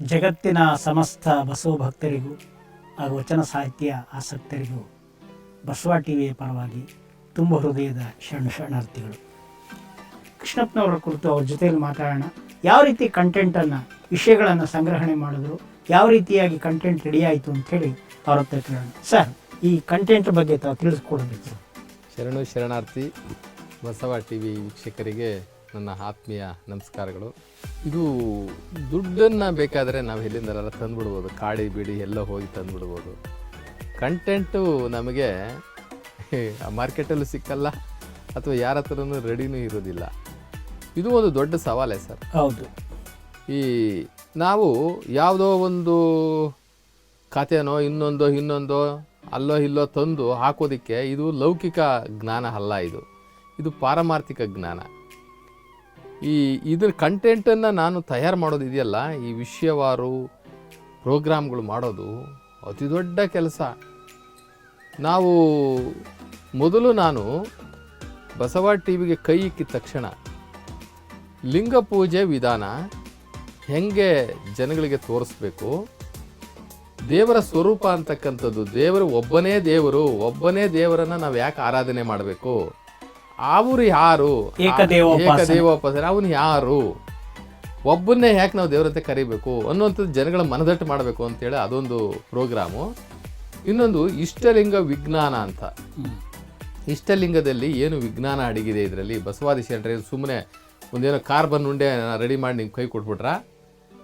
ಜಗತ್ತಿನ ಸಮಸ್ತ ಬಸವ ಭಕ್ತರಿಗೂ ಹಾಗೂ ವಚನ ಸಾಹಿತ್ಯ ಆಸಕ್ತರಿಗೂ ಬಸವ ಟಿ ವಿಯ ಪರವಾಗಿ ತುಂಬ ಹೃದಯದ ಶರಣ ಶರಣಾರ್ಥಿಗಳು. ಕೃಷ್ಣಪ್ಪನವರ ಕುರಿತು ಅವ್ರ ಜೊತೆಯಲ್ಲಿ ಮಾತಾಡೋಣ. ಯಾವ ರೀತಿ ಕಂಟೆಂಟನ್ನು ವಿಷಯಗಳನ್ನು ಸಂಗ್ರಹಣೆ ಮಾಡಿದ್ರು, ಯಾವ ರೀತಿಯಾಗಿ ಕಂಟೆಂಟ್ ರೆಡಿ ಆಯಿತು ಅಂಥೇಳಿ ಅವ್ರ ಹತ್ರ ಕೇಳೋಣ. ಸರ್, ಈ ಕಂಟೆಂಟ್ ಬಗ್ಗೆ ತಾವು ತಿಳಿಸ್ಕೊಡ್ಬೇಕು. ಶರಣು ಶರಣಾರ್ಥಿ, ಬಸವ ಟಿ ವಿ ವೀಕ್ಷಕರಿಗೆ ನನ್ನ ಆತ್ಮೀಯ ನಮಸ್ಕಾರಗಳು. ಇದು ದುಡ್ಡನ್ನು ಬೇಕಾದರೆ ನಾವು ಎಲ್ಲಿಂದಲೆಲ್ಲ ತಂದುಬಿಡ್ಬೋದು. ಕಾಡಿ ಬಿಡಿ ಎಲ್ಲ ಹೋಗಿ ತಂದುಬಿಡ್ಬೋದು. ಕಂಟೆಂಟು ನಮಗೆ ಮಾರ್ಕೆಟಲ್ಲೂ ಸಿಕ್ಕಲ್ಲ ಅಥವಾ ಯಾರ ಹತ್ರನೂ ರೆಡಿನೂ ಇರೋದಿಲ್ಲ. ಇದು ಒಂದು ದೊಡ್ಡ ಸವಾಲೇ ಸರ್. ಹೌದು. ಈ ನಾವು ಯಾವುದೋ ಒಂದು ಖಾತೆನೋ ಇನ್ನೊಂದೋ ಇನ್ನೊಂದೋ ಅಲ್ಲೋ ಇಲ್ಲೋ ತಂದು ಹಾಕೋದಕ್ಕೆ ಇದು ಲೌಕಿಕ ಜ್ಞಾನ ಅಲ್ಲ ಇದು. ಇದು ಪಾರಮಾರ್ಥಿಕ ಜ್ಞಾನ. ಈ ಇದ್ರ ಕಂಟೆಂಟನ್ನು ನಾನು ತಯಾರು ಮಾಡೋದಿದೆಯಲ್ಲ ಈ ವಿಷಯವಾರು ಪ್ರೋಗ್ರಾಮ್ಗಳು ಮಾಡೋದು ಅತಿ ದೊಡ್ಡ ಕೆಲಸ. ನಾವು ಮೊದಲು ನಾನು ಬಸವ ಟಿ ವಿಗೆ ಕೈ ಇಕ್ಕಿದ ತಕ್ಷಣ ಲಿಂಗ ಪೂಜೆ ವಿಧಾನ ಹೆಂಗೆ ಜನಗಳಿಗೆ ತೋರಿಸ್ಬೇಕು, ದೇವರ ಸ್ವರೂಪ ಅಂತಕ್ಕಂಥದ್ದು ದೇವರು ಒಬ್ಬನೇ ದೇವರು, ಒಬ್ಬನೇ ದೇವರನ್ನು ನಾವು ಯಾಕೆ ಆರಾಧನೆ ಮಾಡಬೇಕು? ಅವರು ಯಾರು? ಏಕದೇವೋಪಾಸನೆ. ಏಕದೇವೋಪಾಸನೆ. ಅವನು ಯಾರು? ಒಬ್ಬನ್ನೇ ಯಾಕೆ ನಾವು ದೇವರಂತೆ ಕರಿಬೇಕು? ಅನ್ನುವಂಥದ್ದು ಜನಗಳ ಮನದಟ್ಟು ಮಾಡಬೇಕು ಅಂತೇಳಿ ಅದೊಂದು ಪ್ರೋಗ್ರಾಮು. ಇನ್ನೊಂದು ಇಷ್ಟಲಿಂಗ ವಿಜ್ಞಾನ ಅಂತ. ಇಷ್ಟಲಿಂಗದಲ್ಲಿ ಏನು ವಿಜ್ಞಾನ ಅಡಗಿದೆ ಇದರಲ್ಲಿ? ಬಸವಾದಿ ಶರಣರೆ ಸುಮ್ಮನೆ ಒಂದೇನೋ ಕಾರ್ಬನ್ ಉಂಡೆ ರೆಡಿ ಮಾಡಿ ನಿಮ್ಗೆ ಕೈ ಕೊಟ್ಬಿಟ್ರಾ?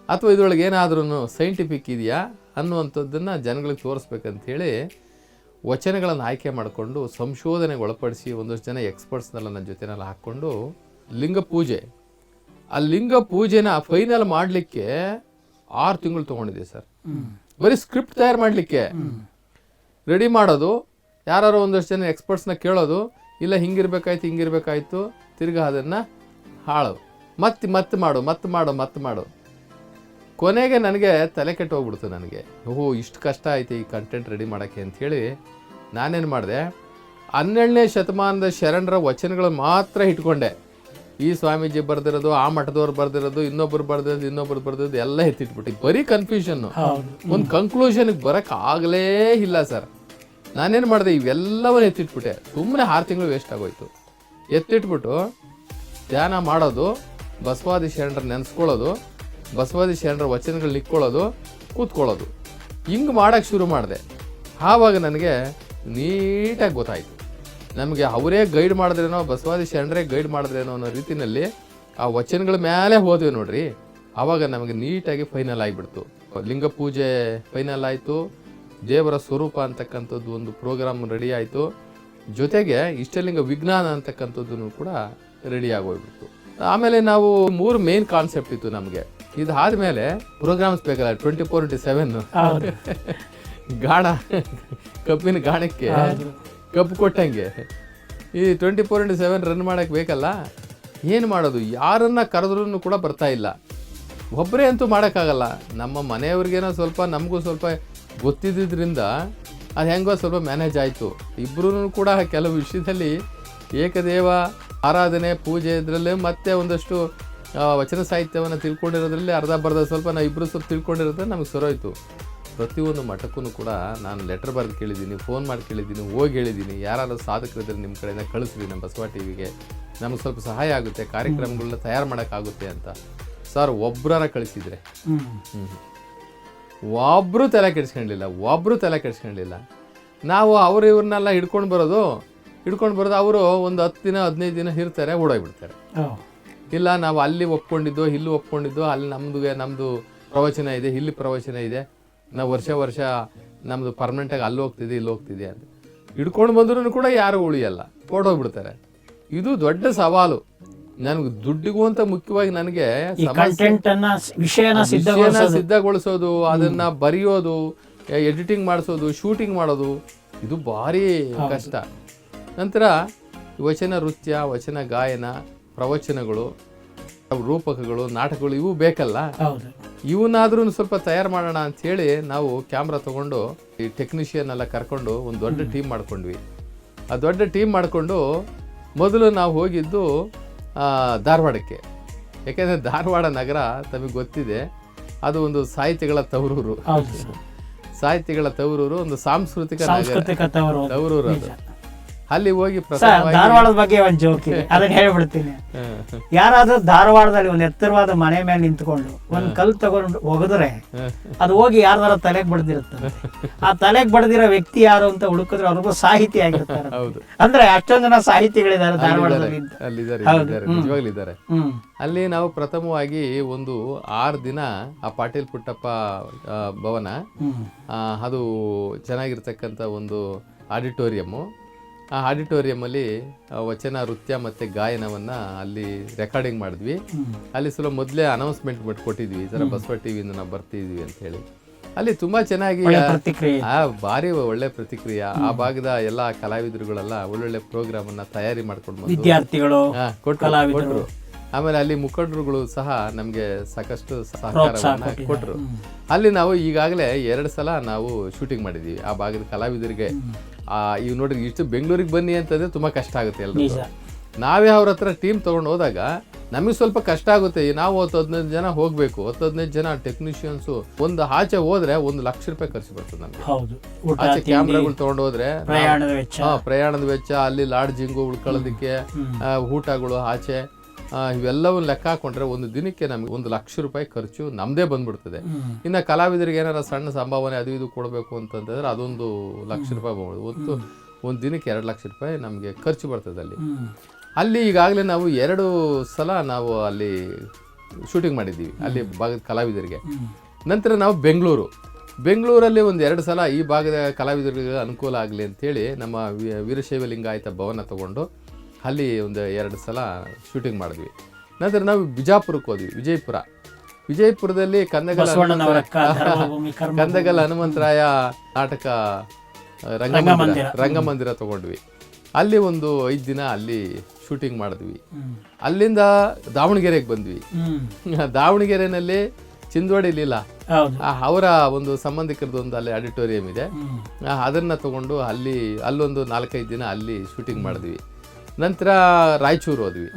ಅಥವಾ ಇದ್ರೊಳಗೆ ಏನಾದ್ರೂ ಸೈಂಟಿಫಿಕ್ ಇದೆಯಾ ಅನ್ನುವಂಥದ್ದನ್ನು ಜನಗಳಿಗೆ ತೋರಿಸ್ಬೇಕಂತೇಳಿ ವಚನಗಳನ್ನು ಆಯ್ಕೆ ಮಾಡಿಕೊಂಡು ಸಂಶೋಧನೆಗೆ ಒಳಪಡಿಸಿ ಒಂದಷ್ಟು ಜನ ಎಕ್ಸ್ಪರ್ಟ್ಸ್ನೆಲ್ಲ ನನ್ನ ಜೊತೆನೆಲ್ಲ ಹಾಕ್ಕೊಂಡು ಲಿಂಗ ಪೂಜೆ. ಆ ಲಿಂಗ ಪೂಜೆನ ಫೈನಲ್ ಮಾಡಲಿಕ್ಕೆ ಆರು ತಿಂಗಳು ತೊಗೊಂಡಿದೆ ಸರ್. ಬರೀ ಸ್ಕ್ರಿಪ್ಟ್ ತಯಾರು ಮಾಡಲಿಕ್ಕೆ. ರೆಡಿ ಮಾಡೋದು ಯಾರು ಒಂದಷ್ಟು ಜನ ಎಕ್ಸ್ಪರ್ಟ್ಸ್ನ ಕೇಳೋದು, ಇಲ್ಲ ಹಿಂಗಿರ್ಬೇಕಾಯ್ತು ಹಿಂಗಿರ್ಬೇಕಾಯ್ತು, ತಿರ್ಗಾ ಅದನ್ನು ಹಾಳು ಮತ್ತೆ ಮತ್ತೆ ಮಾಡು ಮತ್ತೆ ಮಾಡು ಮತ್ತೆ ಮಾಡು. ಕೊನೆಗೆ ನನಗೆ ತಲೆ ಕೆಟ್ಟು ಹೋಗ್ಬಿಡ್ತು ನನಗೆ. ಓಹೋ ಇಷ್ಟು ಕಷ್ಟ ಐತೆ ಈ ಕಂಟೆಂಟ್ ರೆಡಿ ಮಾಡೋಕ್ಕೆ ಅಂಥೇಳಿ ನಾನೇನು ಮಾಡಿದೆ? ಹನ್ನೆರಡನೇ ಶತಮಾನದ ಶರಣರ ವಚನಗಳು ಮಾತ್ರ ಇಟ್ಕೊಂಡೆ. ಈ ಸ್ವಾಮೀಜಿ ಬರೆದಿರೋದು ಆ ಮಠದವ್ರು ಬರೆದಿರೋದು ಇನ್ನೊಬ್ರು ಬರ್ದಿರೋದು ಇನ್ನೊಬ್ರು ಬರ್ದಿರೋದು ಎಲ್ಲ ಎತ್ತಿಟ್ಬಿಟ್ಟು ಬರೀ ಕನ್ಫ್ಯೂಷನ್ನು ಒಂದು ಕಂಕ್ಲೂಷನ್ಗೆ ಬರೋಕ್ಕೆ ಆಗಲೇ ಇಲ್ಲ ಸರ್. ನಾನೇನು ಮಾಡಿದೆ ಇವೆಲ್ಲವನ್ನು ಎತ್ತಿಟ್ಬಿಟ್ಟೆ. ಸುಮ್ಮನೆ ಆರು ತಿಂಗಳು ವೇಸ್ಟ್ ಆಗೋಯ್ತು. ಎತ್ತಿಟ್ಬಿಟ್ಟು ಧ್ಯಾನ ಮಾಡೋದು ಬಸವಾದಿ ಶರಣರ ನೆನೆಸ್ಕೊಳ್ಳೋದು ಬಸವಾದಿ ಶರಣರ ವಚನಗಳು ನಿಕ್ಕೊಳ್ಳೋದು, ಕೂತ್ಕೊಳ್ಳೋದು. ಹಿಂಗೆ ಮಾಡೋಕ್ಕೆ ಶುರು ಮಾಡಿದೆ. ಆವಾಗ ನನಗೆ ನೀಟಾಗಿ ಗೊತ್ತಾಯಿತು. ನಮಗೆ ಅವರೇ ಗೈಡ್ ಮಾಡಿದ್ರೇನೋ, ಬಸವಾದಿ ಶರಣರೇ ಗೈಡ್ ಮಾಡಿದ್ರೇನೋ ಅನ್ನೋ ರೀತಿಯಲ್ಲಿ ಆ ವಚನಗಳ ಮೇಲೆ ಹೋದ್ವಿ ನೋಡ್ರಿ. ಆವಾಗ ನಮಗೆ ನೀಟಾಗಿ ಫೈನಲ್ ಆಗಿಬಿಡ್ತು. ಲಿಂಗ ಪೂಜೆ ಫೈನಲ್ ಆಯಿತು. ದೇವರ ಸ್ವರೂಪ ಅಂತಕ್ಕಂಥದ್ದು ಒಂದು ಪ್ರೋಗ್ರಾಮ್ ರೆಡಿ ಆಯಿತು. ಜೊತೆಗೆ ಇಷ್ಟಲಿಂಗ ವಿಜ್ಞಾನ ಅಂತಕ್ಕಂಥದ್ದು ಕೂಡ ರೆಡಿ ಆಗೋಗ್ಬಿಡ್ತು. ಆಮೇಲೆ ನಾವು ಮೂರು ಮೇನ್ ಕಾನ್ಸೆಪ್ಟ್ ಇತ್ತು ನಮಗೆ. ಇದಾದ್ಮೇಲೆ ಪ್ರೋಗ್ರಾಮ್ಸ್ ಬೇಕಲ್ಲ ಟ್ವೆಂಟಿ ಫೋರ್ ಇಂಟು ಸೆವೆನ್ ಗಾಣ ಕಬ್ಬಿನ ಗಾಣಕ್ಕೆ ಕಬ್ಬು ಕೊಟ್ಟಂಗೆ. ಈ twenty four into seven run ಮಾಡೋಕ್ಕೆ ಬೇಕಲ್ಲ? ಏನು ಮಾಡೋದು? ಯಾರನ್ನ ಕರೆದ್ರೂ ಕೂಡ ಬರ್ತಾ ಇಲ್ಲ. ಒಬ್ಬರೇ ಅಂತೂ ಮಾಡೋಕ್ಕಾಗಲ್ಲ. ನಮ್ಮ ಮನೆಯವ್ರಿಗೇನೋ ಸ್ವಲ್ಪ ನಮಗೂ ಸ್ವಲ್ಪ ಗೊತ್ತಿದ್ದರಿಂದ ಅದು ಹೆಂಗೋ ಸ್ವಲ್ಪ ಮ್ಯಾನೇಜ್ ಆಯಿತು. ಇಬ್ಬರೂ ಕೂಡ ಕೆಲವು ವಿಷಯದಲ್ಲಿ ಏಕದೇವ ಆರಾಧನೆ ಪೂಜೆ ಇದರಲ್ಲೇ ಮತ್ತೆ ಒಂದಷ್ಟು ವಚನ ಸಾಹಿತ್ಯವನ್ನು ತಿಳ್ಕೊಂಡಿರೋದ್ರಲ್ಲಿ ಅರ್ಧ ಬರ್ಧ ಸ್ವಲ್ಪ ನಾವು ಇಬ್ಬರು ಸ್ವಲ್ಪ ತಿಳ್ಕೊಂಡಿರೋದ್ರೆ ನಮಗೆ ಸರೋಯ್ತು ಪ್ರತಿಯೊಂದು ಮಠಕ್ಕೂ ಕೂಡ ನಾನು ಲೆಟರ್ ಬರೆದು ಕೇಳಿದ್ದೀನಿ ಫೋನ್ ಮಾಡಿ ಕೇಳಿದ್ದೀನಿ ಹೋಗಿ ಹೇಳಿದ್ದೀನಿ. ಯಾರಾದ್ರು ಸಾಧಕರಿದ್ರೆ ನಿಮ್ಮ ಕಡೆಯಿಂದ ಕಳಿಸ್ರಿ ನಮ್ಮ ಬಸವ ಟಿ ವಿಗೆ ನಮಗೆ ಸ್ವಲ್ಪ ಸಹಾಯ ಆಗುತ್ತೆ ಕಾರ್ಯಕ್ರಮಗಳನ್ನ ತಯಾರು ಮಾಡೋಕ್ಕಾಗುತ್ತೆ ಅಂತ. ಸರ್ ಒಬ್ಬರಾರ ಕಳಿಸಿದ್ರೆ. ಒಬ್ಬರು ತಲೆ ಕೆಡಿಸ್ಕೊಂಡಿಲ್ಲ ಒಬ್ರು ತಲೆ ಕೆಡಿಸ್ಕೊಂಡಿಲ್ಲ. ನಾವು ಅವ್ರು ಇವ್ರನ್ನೆಲ್ಲ ಹಿಡ್ಕೊಂಡು ಬರೋದು ಹಿಡ್ಕೊಂಡು ಬರೋದು ಅವರು ಒಂದು ಹತ್ತು ದಿನ ಹದಿನೈದು ದಿನ ಇರ್ತಾರೆ ಓಡೋಗ್ಬಿಡ್ತಾರೆ. ಇಲ್ಲ ನಾವು ಅಲ್ಲಿ ಒಪ್ಕೊಂಡಿದ್ದು ಇಲ್ಲಿ ಒಪ್ಕೊಂಡಿದ್ದು ಅಲ್ಲಿ ನಮ್ದು ನಮ್ಮದು ಪ್ರವಚನ ಇದೆ ಇಲ್ಲಿ ಪ್ರವಚನ ಇದೆ. ನಾವು ವರ್ಷ ವರ್ಷ ನಮ್ದು ಪರ್ಮನೆಂಟ್ ಆಗಿ ಅಲ್ಲಿ ಹೋಗ್ತಿದೆ ಇಲ್ಲಿ ಹೋಗ್ತಿದೆ ಅಂತ. ಹಿಡ್ಕೊಂಡು ಬಂದ್ರೂ ಕೂಡ ಯಾರು ಉಳಿಯಲ್ಲ ಓಡೋಗ್ಬಿಡ್ತಾರೆ. ಇದು ದೊಡ್ಡ ಸವಾಲು. ನನಗೆ ದುಡ್ಡಿಗೂ ಅಂತ ಮುಖ್ಯವಾಗಿ ನನಗೆ ವಿಷಯನ ಸಿದ್ಧಗೊಳಿಸೋದು. ಅದನ್ನ ಬರೆಯೋದು ಎಡಿಟಿಂಗ್ ಮಾಡಿಸೋದು ಶೂಟಿಂಗ್ ಮಾಡೋದು ಇದು ಭಾರಿ ಕಷ್ಟ. ನಂತರ ವಚನ ನೃತ್ಯ ವಚನ ಗಾಯನ ಪ್ರವಚನಗಳು. ರೂಪಕಗಳು ನಾಟಕಗಳು ಇವು ಬೇಕಲ್ಲ? ಹೌದು. ಇವನ್ನಾದ್ರೂ ಸ್ವಲ್ಪ ತಯಾರು ಮಾಡೋಣ ಅಂತ ಹೇಳಿ ನಾವು ಕ್ಯಾಮ್ರಾ ತಗೊಂಡು ಈ ಟೆಕ್ನಿಷಿಯನ್ ಎಲ್ಲ ಕರ್ಕೊಂಡು ಒಂದು ದೊಡ್ಡ ಟೀಮ್ ಮಾಡ್ಕೊಂಡ್ವಿ. ಆ ದೊಡ್ಡ ಟೀಮ್ ಮಾಡಿಕೊಂಡು ಮೊದಲು ನಾವು ಹೋಗಿದ್ದು ಆ, ಧಾರವಾಡಕ್ಕೆ. ಯಾಕೆಂದರೆ ಧಾರವಾಡ ನಗರ ತಮಗೆ ಗೊತ್ತಿದೆ ಅದು ಒಂದು ಸಾಹಿತ್ಯಗಳ ತವರೂರು. ಹೌದು. ಸರ್ ಸಾಹಿತ್ಯಗಳ ತವರೂರು ಒಂದು ಸಾಂಸ್ಕೃತಿಕ ನಗರ. ಸಾಂಸ್ಕೃತಿಕ ತವರು ಅದು. ತವರೂರು ಅದು. ಅಲ್ಲಿ ಹೋಗಿ ಸರ್ ಧಾರವಾಡದ ಬಗ್ಗೆ ಒಂದ್ ಜೋಕ್ ಅದನ್ನ ಹೇಳ್ಬಿಡ್ತೀನಿ. ಯಾರಾದ್ರೂ ಧಾರವಾಡದಲ್ಲಿ ಒಂದ್ ಎತ್ತರವಾದ ಮನೆ ಮೇಲೆ ನಿಂತ್ಕೊಂಡು ಒಂದ್ ಕಲ್ ತಗೊಂಡು ಒಗದ್ರೆ ಅದು ಹೋಗಿ ಯಾರ್ದಾರ ತಲೆಗೆ ಬಡ್ದಿರುತ್ತೆ ಆ ತಲೆಗೆ ಬಡ್ದಿರೋ ವ್ಯಕ್ತಿ ಯಾರು ಅಂತ ಹುಡುಕಿದ್ರೆ ಅವ್ರಿಗೂ ಸಾಹಿತಿ ಆಗಿರ್ತಾರೆ. ಹೌದು. ಅಂದ್ರೆ ಅಷ್ಟೊಂದು ಜನ ಸಾಹಿತಿಗಳಿದ್ದಾರೆ ಧಾರವಾಡದಲ್ಲಿ ಅಲ್ಲಿ ನಾವು ಪ್ರಥಮವಾಗಿ ಒಂದು ಆರು ದಿನ ಆ ಪಾಟೀಲ್ ಪುಟ್ಟಪ್ಪ ಭವನ ಅದು ಚೆನ್ನಾಗಿರ್ತಕ್ಕಂಥ ಒಂದು ಆಡಿಟೋರಿಯಮ್ಮು. ಆ ಆಡಿಟೋರಿಯಮಲ್ಲಿ ವಚನ ನೃತ್ಯ ಮತ್ತು ಗಾಯನವನ್ನು ಅಲ್ಲಿ ರೆಕಾರ್ಡಿಂಗ್ ಮಾಡಿದ್ವಿ. ಅಲ್ಲಿ ಸ್ವಲ್ಪ ಮೊದಲೇ ಅನೌನ್ಸ್ಮೆಂಟ್ ಕೊಟ್ಟಿದ್ವಿ. ಈ ಥರ ಬಸವ ಟಿ ವಿಯಿಂದ ನಾವು ಬರ್ತಿದ್ವಿ ಅಂತ ಹೇಳಿ. ಅಲ್ಲಿ ತುಂಬ ಚೆನ್ನಾಗಿ ಆ ಭಾರಿ ಒಳ್ಳೆ ಪ್ರತಿಕ್ರಿಯೆ. ಆ ಭಾಗದ ಎಲ್ಲ ಕಲಾವಿದರುಗಳೆಲ್ಲ ಒಳ್ಳೊಳ್ಳೆ ಪ್ರೋಗ್ರಾಮ್ ಅನ್ನ ತಯಾರಿ ಮಾಡ್ಕೊಂಡು ವಿದ್ಯಾರ್ಥಿಗಳು ಕೊಟ್ಟರು. ಆಮೇಲೆ ಅಲ್ಲಿ ಮುಖಂಡರುಗಳು ಸಹ ನಮಗೆ ಸಾಕಷ್ಟು ಸಹಕಾರವನ್ನು. ಕೊಟ್ರು. ಅಲ್ಲಿ ನಾವು ಈಗಾಗಲೇ ಎರಡು ಸಲ ನಾವು ಶೂಟಿಂಗ್ ಮಾಡಿದ್ವಿ. ಆ ಭಾಗದ ಕಲಾವಿದರಿಗೆ. ಈಗ ನೋಡ್ರಿ ಇಷ್ಟು ಬೆಂಗಳೂರಿಗೆ ಬನ್ನಿ ಅಂತಂದ್ರೆ ತುಂಬಾ ಕಷ್ಟ ಆಗುತ್ತೆ ಎಲ್ಲರೂ ನಾವೇ ಅವ್ರ ಹತ್ರ ಟೀಮ್ ತಗೊಂಡು ಹೋದಾಗ ನಮಗೆ ಸ್ವಲ್ಪ ಕಷ್ಟ ಆಗುತ್ತೆ. ನಾವು ಹತ್ತು ಹದಿನೈದು ಜನ ಹೋಗ್ಬೇಕು ಹತ್ತು ಹದಿನೈದು ಜನ ಟೆಕ್ನಿಷಿಯನ್ಸ್ ಒಂದು ಆಚೆ ಹೋದ್ರೆ ಒಂದು ಲಕ್ಷ ರೂಪಾಯಿ ಖರ್ಚು ಬರ್ತದೆ ನಮಗೆ. ಆಚೆ ಕ್ಯಾಮ್ರಾಗಳು ತಗೊಂಡು ಹೋದ್ರೆ ಪ್ರಯಾಣದ ವೆಚ್ಚ. ಹಾ, ಪ್ರಯಾಣದ ವೆಚ್ಚ ಅಲ್ಲಿ ಲಾಡ್ಜಿಂಗು ಉಳ್ಕೊಳ್ಳೋದಕ್ಕೆ ಊಟಗಳು ಆಚೆ. ಇವೆಲ್ಲವನ್ನು ಲೆಕ್ಕ ಹಾಕೊಂಡ್ರೆ ಒಂದು ದಿನಕ್ಕೆ ನಮಗೆ ಒಂದು ಲಕ್ಷ ರೂಪಾಯಿ ಖರ್ಚು ನಮ್ಮದೇ ಬಂದ್ಬಿಡ್ತದೆ. ಇನ್ನು ಕಲಾವಿದರಿಗೆ ಏನಾರ ಸಣ್ಣ ಸಂಭಾವನೆ ಅದು ಇದು ಕೊಡಬೇಕು ಅಂತಂದ್ರೆ ಅದೊಂದು ಲಕ್ಷ ರೂಪಾಯಿ ಬರ್ಬೋದು ಒಂದು ಒಂದು ದಿನಕ್ಕೆ ಎರಡು ಲಕ್ಷ ರೂಪಾಯಿ ನಮಗೆ ಖರ್ಚು ಬರ್ತದೆ ಅಲ್ಲಿ. ಅಲ್ಲಿ ಈಗಾಗಲೇ ನಾವು ಎರಡು ಸಲ ನಾವು ಅಲ್ಲಿ ಶೂಟಿಂಗ್ ಮಾಡಿದ್ದೀವಿ ಅಲ್ಲಿ ಭಾಗದ ಕಲಾವಿದರಿಗೆ. ನಂತರ ನಾವು ಬೆಂಗಳೂರು. ಬೆಂಗಳೂರಲ್ಲಿ ಒಂದು ಎರಡು ಸಲ ಈ ಭಾಗದ ಕಲಾವಿದರಿಗೆ ಅನುಕೂಲ ಆಗಲಿ ಅಂತೇಳಿ ನಮ್ಮ ವೀರಶೈವ ಲಿಂಗಾಯತ ಭವನ ತಗೊಂಡು ಅಲ್ಲಿ ಒಂದು ಎರಡು ಸಲ ಶೂಟಿಂಗ್ ಮಾಡಿದ್ವಿ. ನಂತರ ನಾವು ಬಿಜಾಪುರಕ್ಕೆ ಹೋದ್ವಿ ವಿಜಯಪುರ. ವಿಜಯಪುರದಲ್ಲಿ ಕಂದಗಲ ಕಂದಗಲ್ ಹನುಮಂತರಾಯ- ನಾಟಕ ರಂಗಮಂದಿರ ರಂಗಮಂದಿರ. ತಗೊಂಡ್ವಿ. ಅಲ್ಲಿ ಒಂದು ಐದು ದಿನ ಅಲ್ಲಿ ಶೂಟಿಂಗ್ ಮಾಡಿದ್ವಿ. ಅಲ್ಲಿಂದ ದಾವಣಗೆರೆಗೆ ಬಂದ್ವಿ. ದಾವಣಗೆರೆನಲ್ಲಿ ಚಿಂದೋಡಿ ಲೀಲಾ. ಅವರ ಒಂದು ಸಂಬಂಧಿಕರದ ಒಂದು ಅಲ್ಲಿ ಆಡಿಟೋರಿಯಂ ಇದೆ. ಅದನ್ನ ತಗೊಂಡು ಅಲ್ಲಿ ಅಲ್ಲೊಂದು ನಾಲ್ಕೈದು ದಿನ ಅಲ್ಲಿ ಶೂಟಿಂಗ್ ಮಾಡಿದ್ವಿ. ನಂತರ ರಾಯಚೂರು ಹೋದ್ವಿ.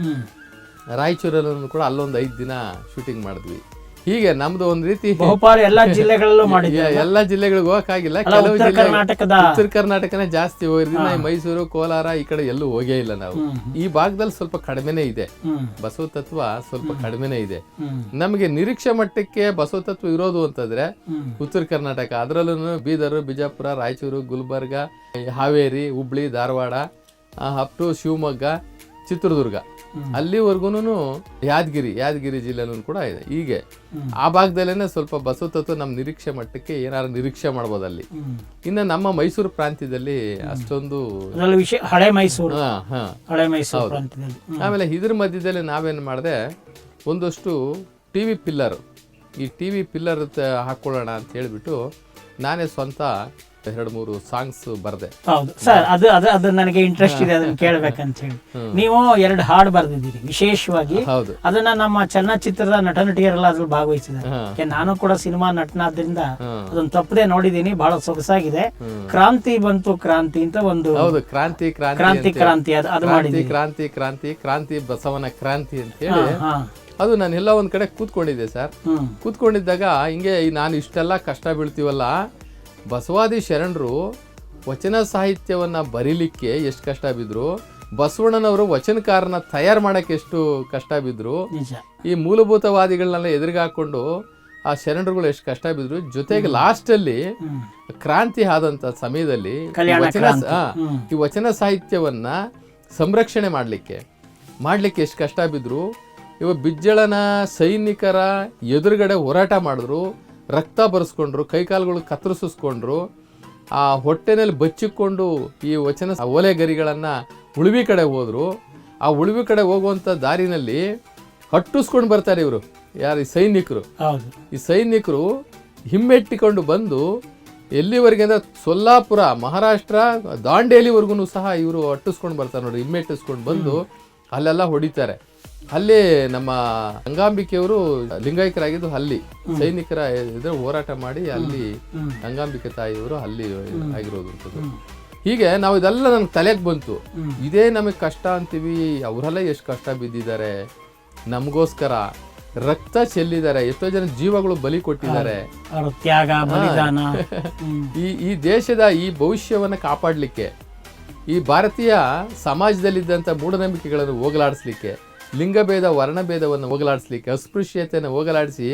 ರಾಯಚೂರಲ್ಲೂ ಕೂಡ ಅಲ್ಲೊಂದು ಐದು ದಿನ ಶೂಟಿಂಗ್ ಮಾಡಿದ್ವಿ. ಹೀಗೆ ನಮ್ದು ಒಂದ್ ರೀತಿ ಬಹುಪಾಲು ಎಲ್ಲಾ ಜಿಲ್ಲೆಗಳಲ್ಲೂ ಮಾಡಿದ್ವಿ ಎಲ್ಲ ಜಿಲ್ಲೆಗಳಿಗೆ ಹೋಗಕ್ಕಾಗಿಲ್ಲ ಕೆಲವು ಉತ್ತರ ಜಿಲ್ಲೆ ಉತ್ತರ ಕರ್ನಾಟಕನೇ ಜಾಸ್ತಿ ಹೋಗಿದ್ವಿ ಮೈಸೂರು ಕೋಲಾರ ಈ ಕಡೆ ಎಲ್ಲೂ ಹೋಗೇ ಇಲ್ಲ ನಾವು. ಈ ಭಾಗದಲ್ಲಿ ಸ್ವಲ್ಪ ಕಡಿಮೆನೇ ಇದೆ. ಬಸವ ತತ್ವ ಸ್ವಲ್ಪ ಕಡಿಮೆನೇ ಇದೆ. ನಮಗೆ ನಿರೀಕ್ಷೆ ಮಟ್ಟಕ್ಕೆ ಬಸವ ತತ್ವ ಇರೋದು ಅಂತಂದ್ರೆ. ಉತ್ತರ ಕರ್ನಾಟಕ. ಅದರಲ್ಲೂ ಬೀದರ್ ಬಿಜಾಪುರ ರಾಯಚೂರು ಗುಲ್ಬರ್ಗ ಹಾವೇರಿ ಹುಬ್ಳಿ ಧಾರವಾಡ ಅಪ್ ಟು ಶಿವಮೊಗ್ಗ ಚಿತ್ರದುರ್ಗ. ಅಲ್ಲಿವರೆಗೂನು ಅಲ್ಲಿವರೆಗೂ ಯಾದಗಿರಿ ಯಾದಗಿರಿ ಜಿಲ್ಲೆನೂ ಕೂಡ ಇದೆ. ಹೀಗೆ ಆ ಭಾಗದಲ್ಲೇನೆ ಸ್ವಲ್ಪ ಬಸವ ತತ್ವ ನಮ್ಮ ನಿರೀಕ್ಷೆ ಮಟ್ಟಕ್ಕೆ ಏನಾದ್ರು ನಿರೀಕ್ಷೆ ಮಾಡ್ಬೋದು ಅಲ್ಲಿ. ಇನ್ನು ನಮ್ಮ ಮೈಸೂರು ಪ್ರಾಂತ್ಯದಲ್ಲಿ ಅಷ್ಟೊಂದು ಹಳೆ ಮೈಸೂರು. ಹಳೆ ಮೈಸೂರು ಆಮೇಲೆ ಇದ್ರ ಮಧ್ಯದಲ್ಲಿ ನಾವೇನು ಮಾಡಿದೆ ಒಂದಷ್ಟು ಟಿ ವಿ ಪಿಲ್ಲರ್. ಈ ಟಿ ವಿ ಪಿಲ್ಲರ್ ಹಾಕ್ಕೊಳ್ಳೋಣ ಅಂತ ಹೇಳಿಬಿಟ್ಟು ನಾನೇ ಸ್ವಂತ ಎರಡು ಮೂರು ಸಾಂಗ್ಸ್ ಬರ್ದೆ. ಹೌದು. ಸರ್ ಅದು ಅದು ಅದು ನನಗೆ ಇಂಟ್ರೆಸ್ಟ್ ಇದೆ ಅದನ್ನ ಕೇಳ್ಬೇಕಂತ ಹೇಳಿ. ನೀವು ಎರಡು ಹಾಡು ಬರೆದಿದ್ದೀರಿ ವಿಶೇಷವಾಗಿ ಹೌದು. ಅದನ್ನ ನಮ್ಮ ಚಲನಚಿತ್ರದ ನಟ ನಟಿಯರೆಲ್ಲ ಅದ್ರಲ್ಲಿ ಭಾಗವಹಿಸಿದ್ದಾರೆ. ನಾನು ಕೂಡ ಸಿನಿಮಾ ನಟನಾದ್ರಿಂದ. ಅದನ್ನ ತಪ್ಪದೆ ನೋಡಿದೀನಿ ಬಹಳ ಸೊಗಸಾಗಿದೆ. ಕ್ರಾಂತಿ ಬಂತು ಕ್ರಾಂತಿ ಅಂತ ಒಂದು ಹೌದು ಕ್ರಾಂತಿ ಕ್ರಾಂತಿ ಕ್ರಾಂತಿ ಕ್ರಾಂತಿ ಅದು ಅದು ಕ್ರಾಂತಿ ಕ್ರಾಂತಿ ಕ್ರಾಂತಿ ಕ್ರಾಂತಿ ಬಸವನ ಕ್ರಾಂತಿ ಅಂತ ಹೇಳಿ. ಅದು ನಾನು ಎಲ್ಲ ಒಂದ್ ಕಡೆ ಕೂತ್ಕೊಂಡಿದ್ದೆ ಸರ್ ಕೂತ್ಕೊಂಡಿದ್ದಾಗ ಹಿಂಗೆ ನಾನು ಇಷ್ಟೆಲ್ಲ ಕಷ್ಟ ಬೀಳ್ತೀವಲ್ಲ ಬಸವಾದಿ ಶರಣರು ವಚನ ಸಾಹಿತ್ಯವನ್ನ ಬರೀಲಿಕ್ಕೆ ಎಷ್ಟು ಕಷ್ಟ ಬಿದ್ದರು ಬಸವಣ್ಣನವರು ವಚನಕಾರನ ತಯಾರು ಮಾಡಕ್ಕೆ ಎಷ್ಟು ಕಷ್ಟ ಬಿದ್ದರು ಈ ಮೂಲಭೂತವಾದಿಗಳನ್ನೆಲ್ಲ ಎದುರುಗಾಕೊಂಡು ಆ ಶರಣರುಗಳು ಎಷ್ಟು ಕಷ್ಟ ಬಿದ್ರು? ಜೊತೆಗೆ ಲಾಸ್ಟಲ್ಲಿ ಕ್ರಾಂತಿ ಆದಂಥ ಸಮಯದಲ್ಲಿ ವಚನ. ಈ ವಚನ ಸಾಹಿತ್ಯವನ್ನ ಸಂರಕ್ಷಣೆ ಮಾಡಲಿಕ್ಕೆ ಮಾಡಲಿಕ್ಕೆ ಎಷ್ಟು ಕಷ್ಟ ಬಿದ್ದರು ಇವ ಬಿಜ್ಜಳನ ಸೈನಿಕರ ಎದುರುಗಡೆ ಹೋರಾಟ ಮಾಡಿದ್ರು. ರಕ್ತ ಬರೆಸ್ಕೊಂಡ್ರು ಕೈಕಾಲುಗಳು ಕತ್ತರಿಸಿಸ್ಕೊಂಡ್ರು ಆ ಹೊಟ್ಟೆನಲ್ಲಿ ಬಚ್ಚಿಕೊಂಡು ಈ ವಚನ ಓಲೆಗರಿಗಳನ್ನ ಉಳುವಿ ಕಡೆ ಹೋದರು. ಆ ಉಳುವಿ ಕಡೆ ಹೋಗುವಂಥ ದಾರಿನಲ್ಲಿ ಹಟ್ಟಿಸ್ಕೊಂಡು ಬರ್ತಾರೆ ಇವರು ಯಾರು ಈ ಸೈನಿಕರು. ಈ ಸೈನಿಕರು ಹಿಮ್ಮೆಟ್ಟಿಕೊಂಡು ಬಂದು ಎಲ್ಲಿವರೆಗೆ ಅಂದರೆ ಸೊಲ್ಲಾಪುರ ಮಹಾರಾಷ್ಟ್ರ ದಾಂಡೇಲಿವರೆಗೂ ಸಹ ಇವರು ಹಟ್ಟಿಸ್ಕೊಂಡು ಬರ್ತಾರೆ ನೋಡಿ ಹಿಮ್ಮೆಟ್ಟಿಸ್ಕೊಂಡು ಬಂದು ಅಲ್ಲೆಲ್ಲ ಹೊಡಿತಾರೆ. ಅಲ್ಲಿ ನಮ್ಮ ಗಂಗಾಂಬಿಕೆಯವರು ಲಿಂಗಾಯಕರಾಗಿದ್ದು ಅಲ್ಲಿ ಸೈನಿಕರ ಇದ್ರೆ ಹೋರಾಟ ಮಾಡಿ ಅಲ್ಲಿ. ಗಂಗಾಂಬಿಕೆ ತಾಯಿಯವರು ಅಲ್ಲಿ ಆಗಿರೋದು ಹೀಗೆ ನಾವು ಇದೆಲ್ಲ ನಮ್ಗೆ ತಲೆಗೆ ಬಂತು. ಇದೇ ನಮಗೆ ಕಷ್ಟ ಅಂತೀವಿ ಅವರೆಲ್ಲ ಎಷ್ಟು ಕಷ್ಟ ಬಿದ್ದಿದ್ದಾರೆ ನಮಗೋಸ್ಕರ ರಕ್ತ ಚೆಲ್ಲಿದ್ದಾರೆ ಎಷ್ಟೋ ಜನ ಜೀವಗಳು ಬಲಿ ಕೊಟ್ಟಿದ್ದಾರೆ. ತ್ಯಾಗ ಬಲಿದಾನ. ಈ ಈ ದೇಶದ ಈ ಭವಿಷ್ಯವನ್ನು ಕಾಪಾಡಲಿಕ್ಕೆ ಈ ಭಾರತೀಯ ಸಮಾಜದಲ್ಲಿದ್ದಂಥ ಮೂಢನಂಬಿಕೆಗಳನ್ನು ಹೋಗಲಾಡಿಸ್ಲಿಕ್ಕೆ ಲಿಂಗಭೇದ ವರ್ಣಭೇದವನ್ನು ಹೋಗಲಾಡಿಸ್ಲಿಕ್ಕೆ ಅಸ್ಪೃಶ್ಯತೆಯನ್ನು ಹೋಗಲಾಡಿಸಿ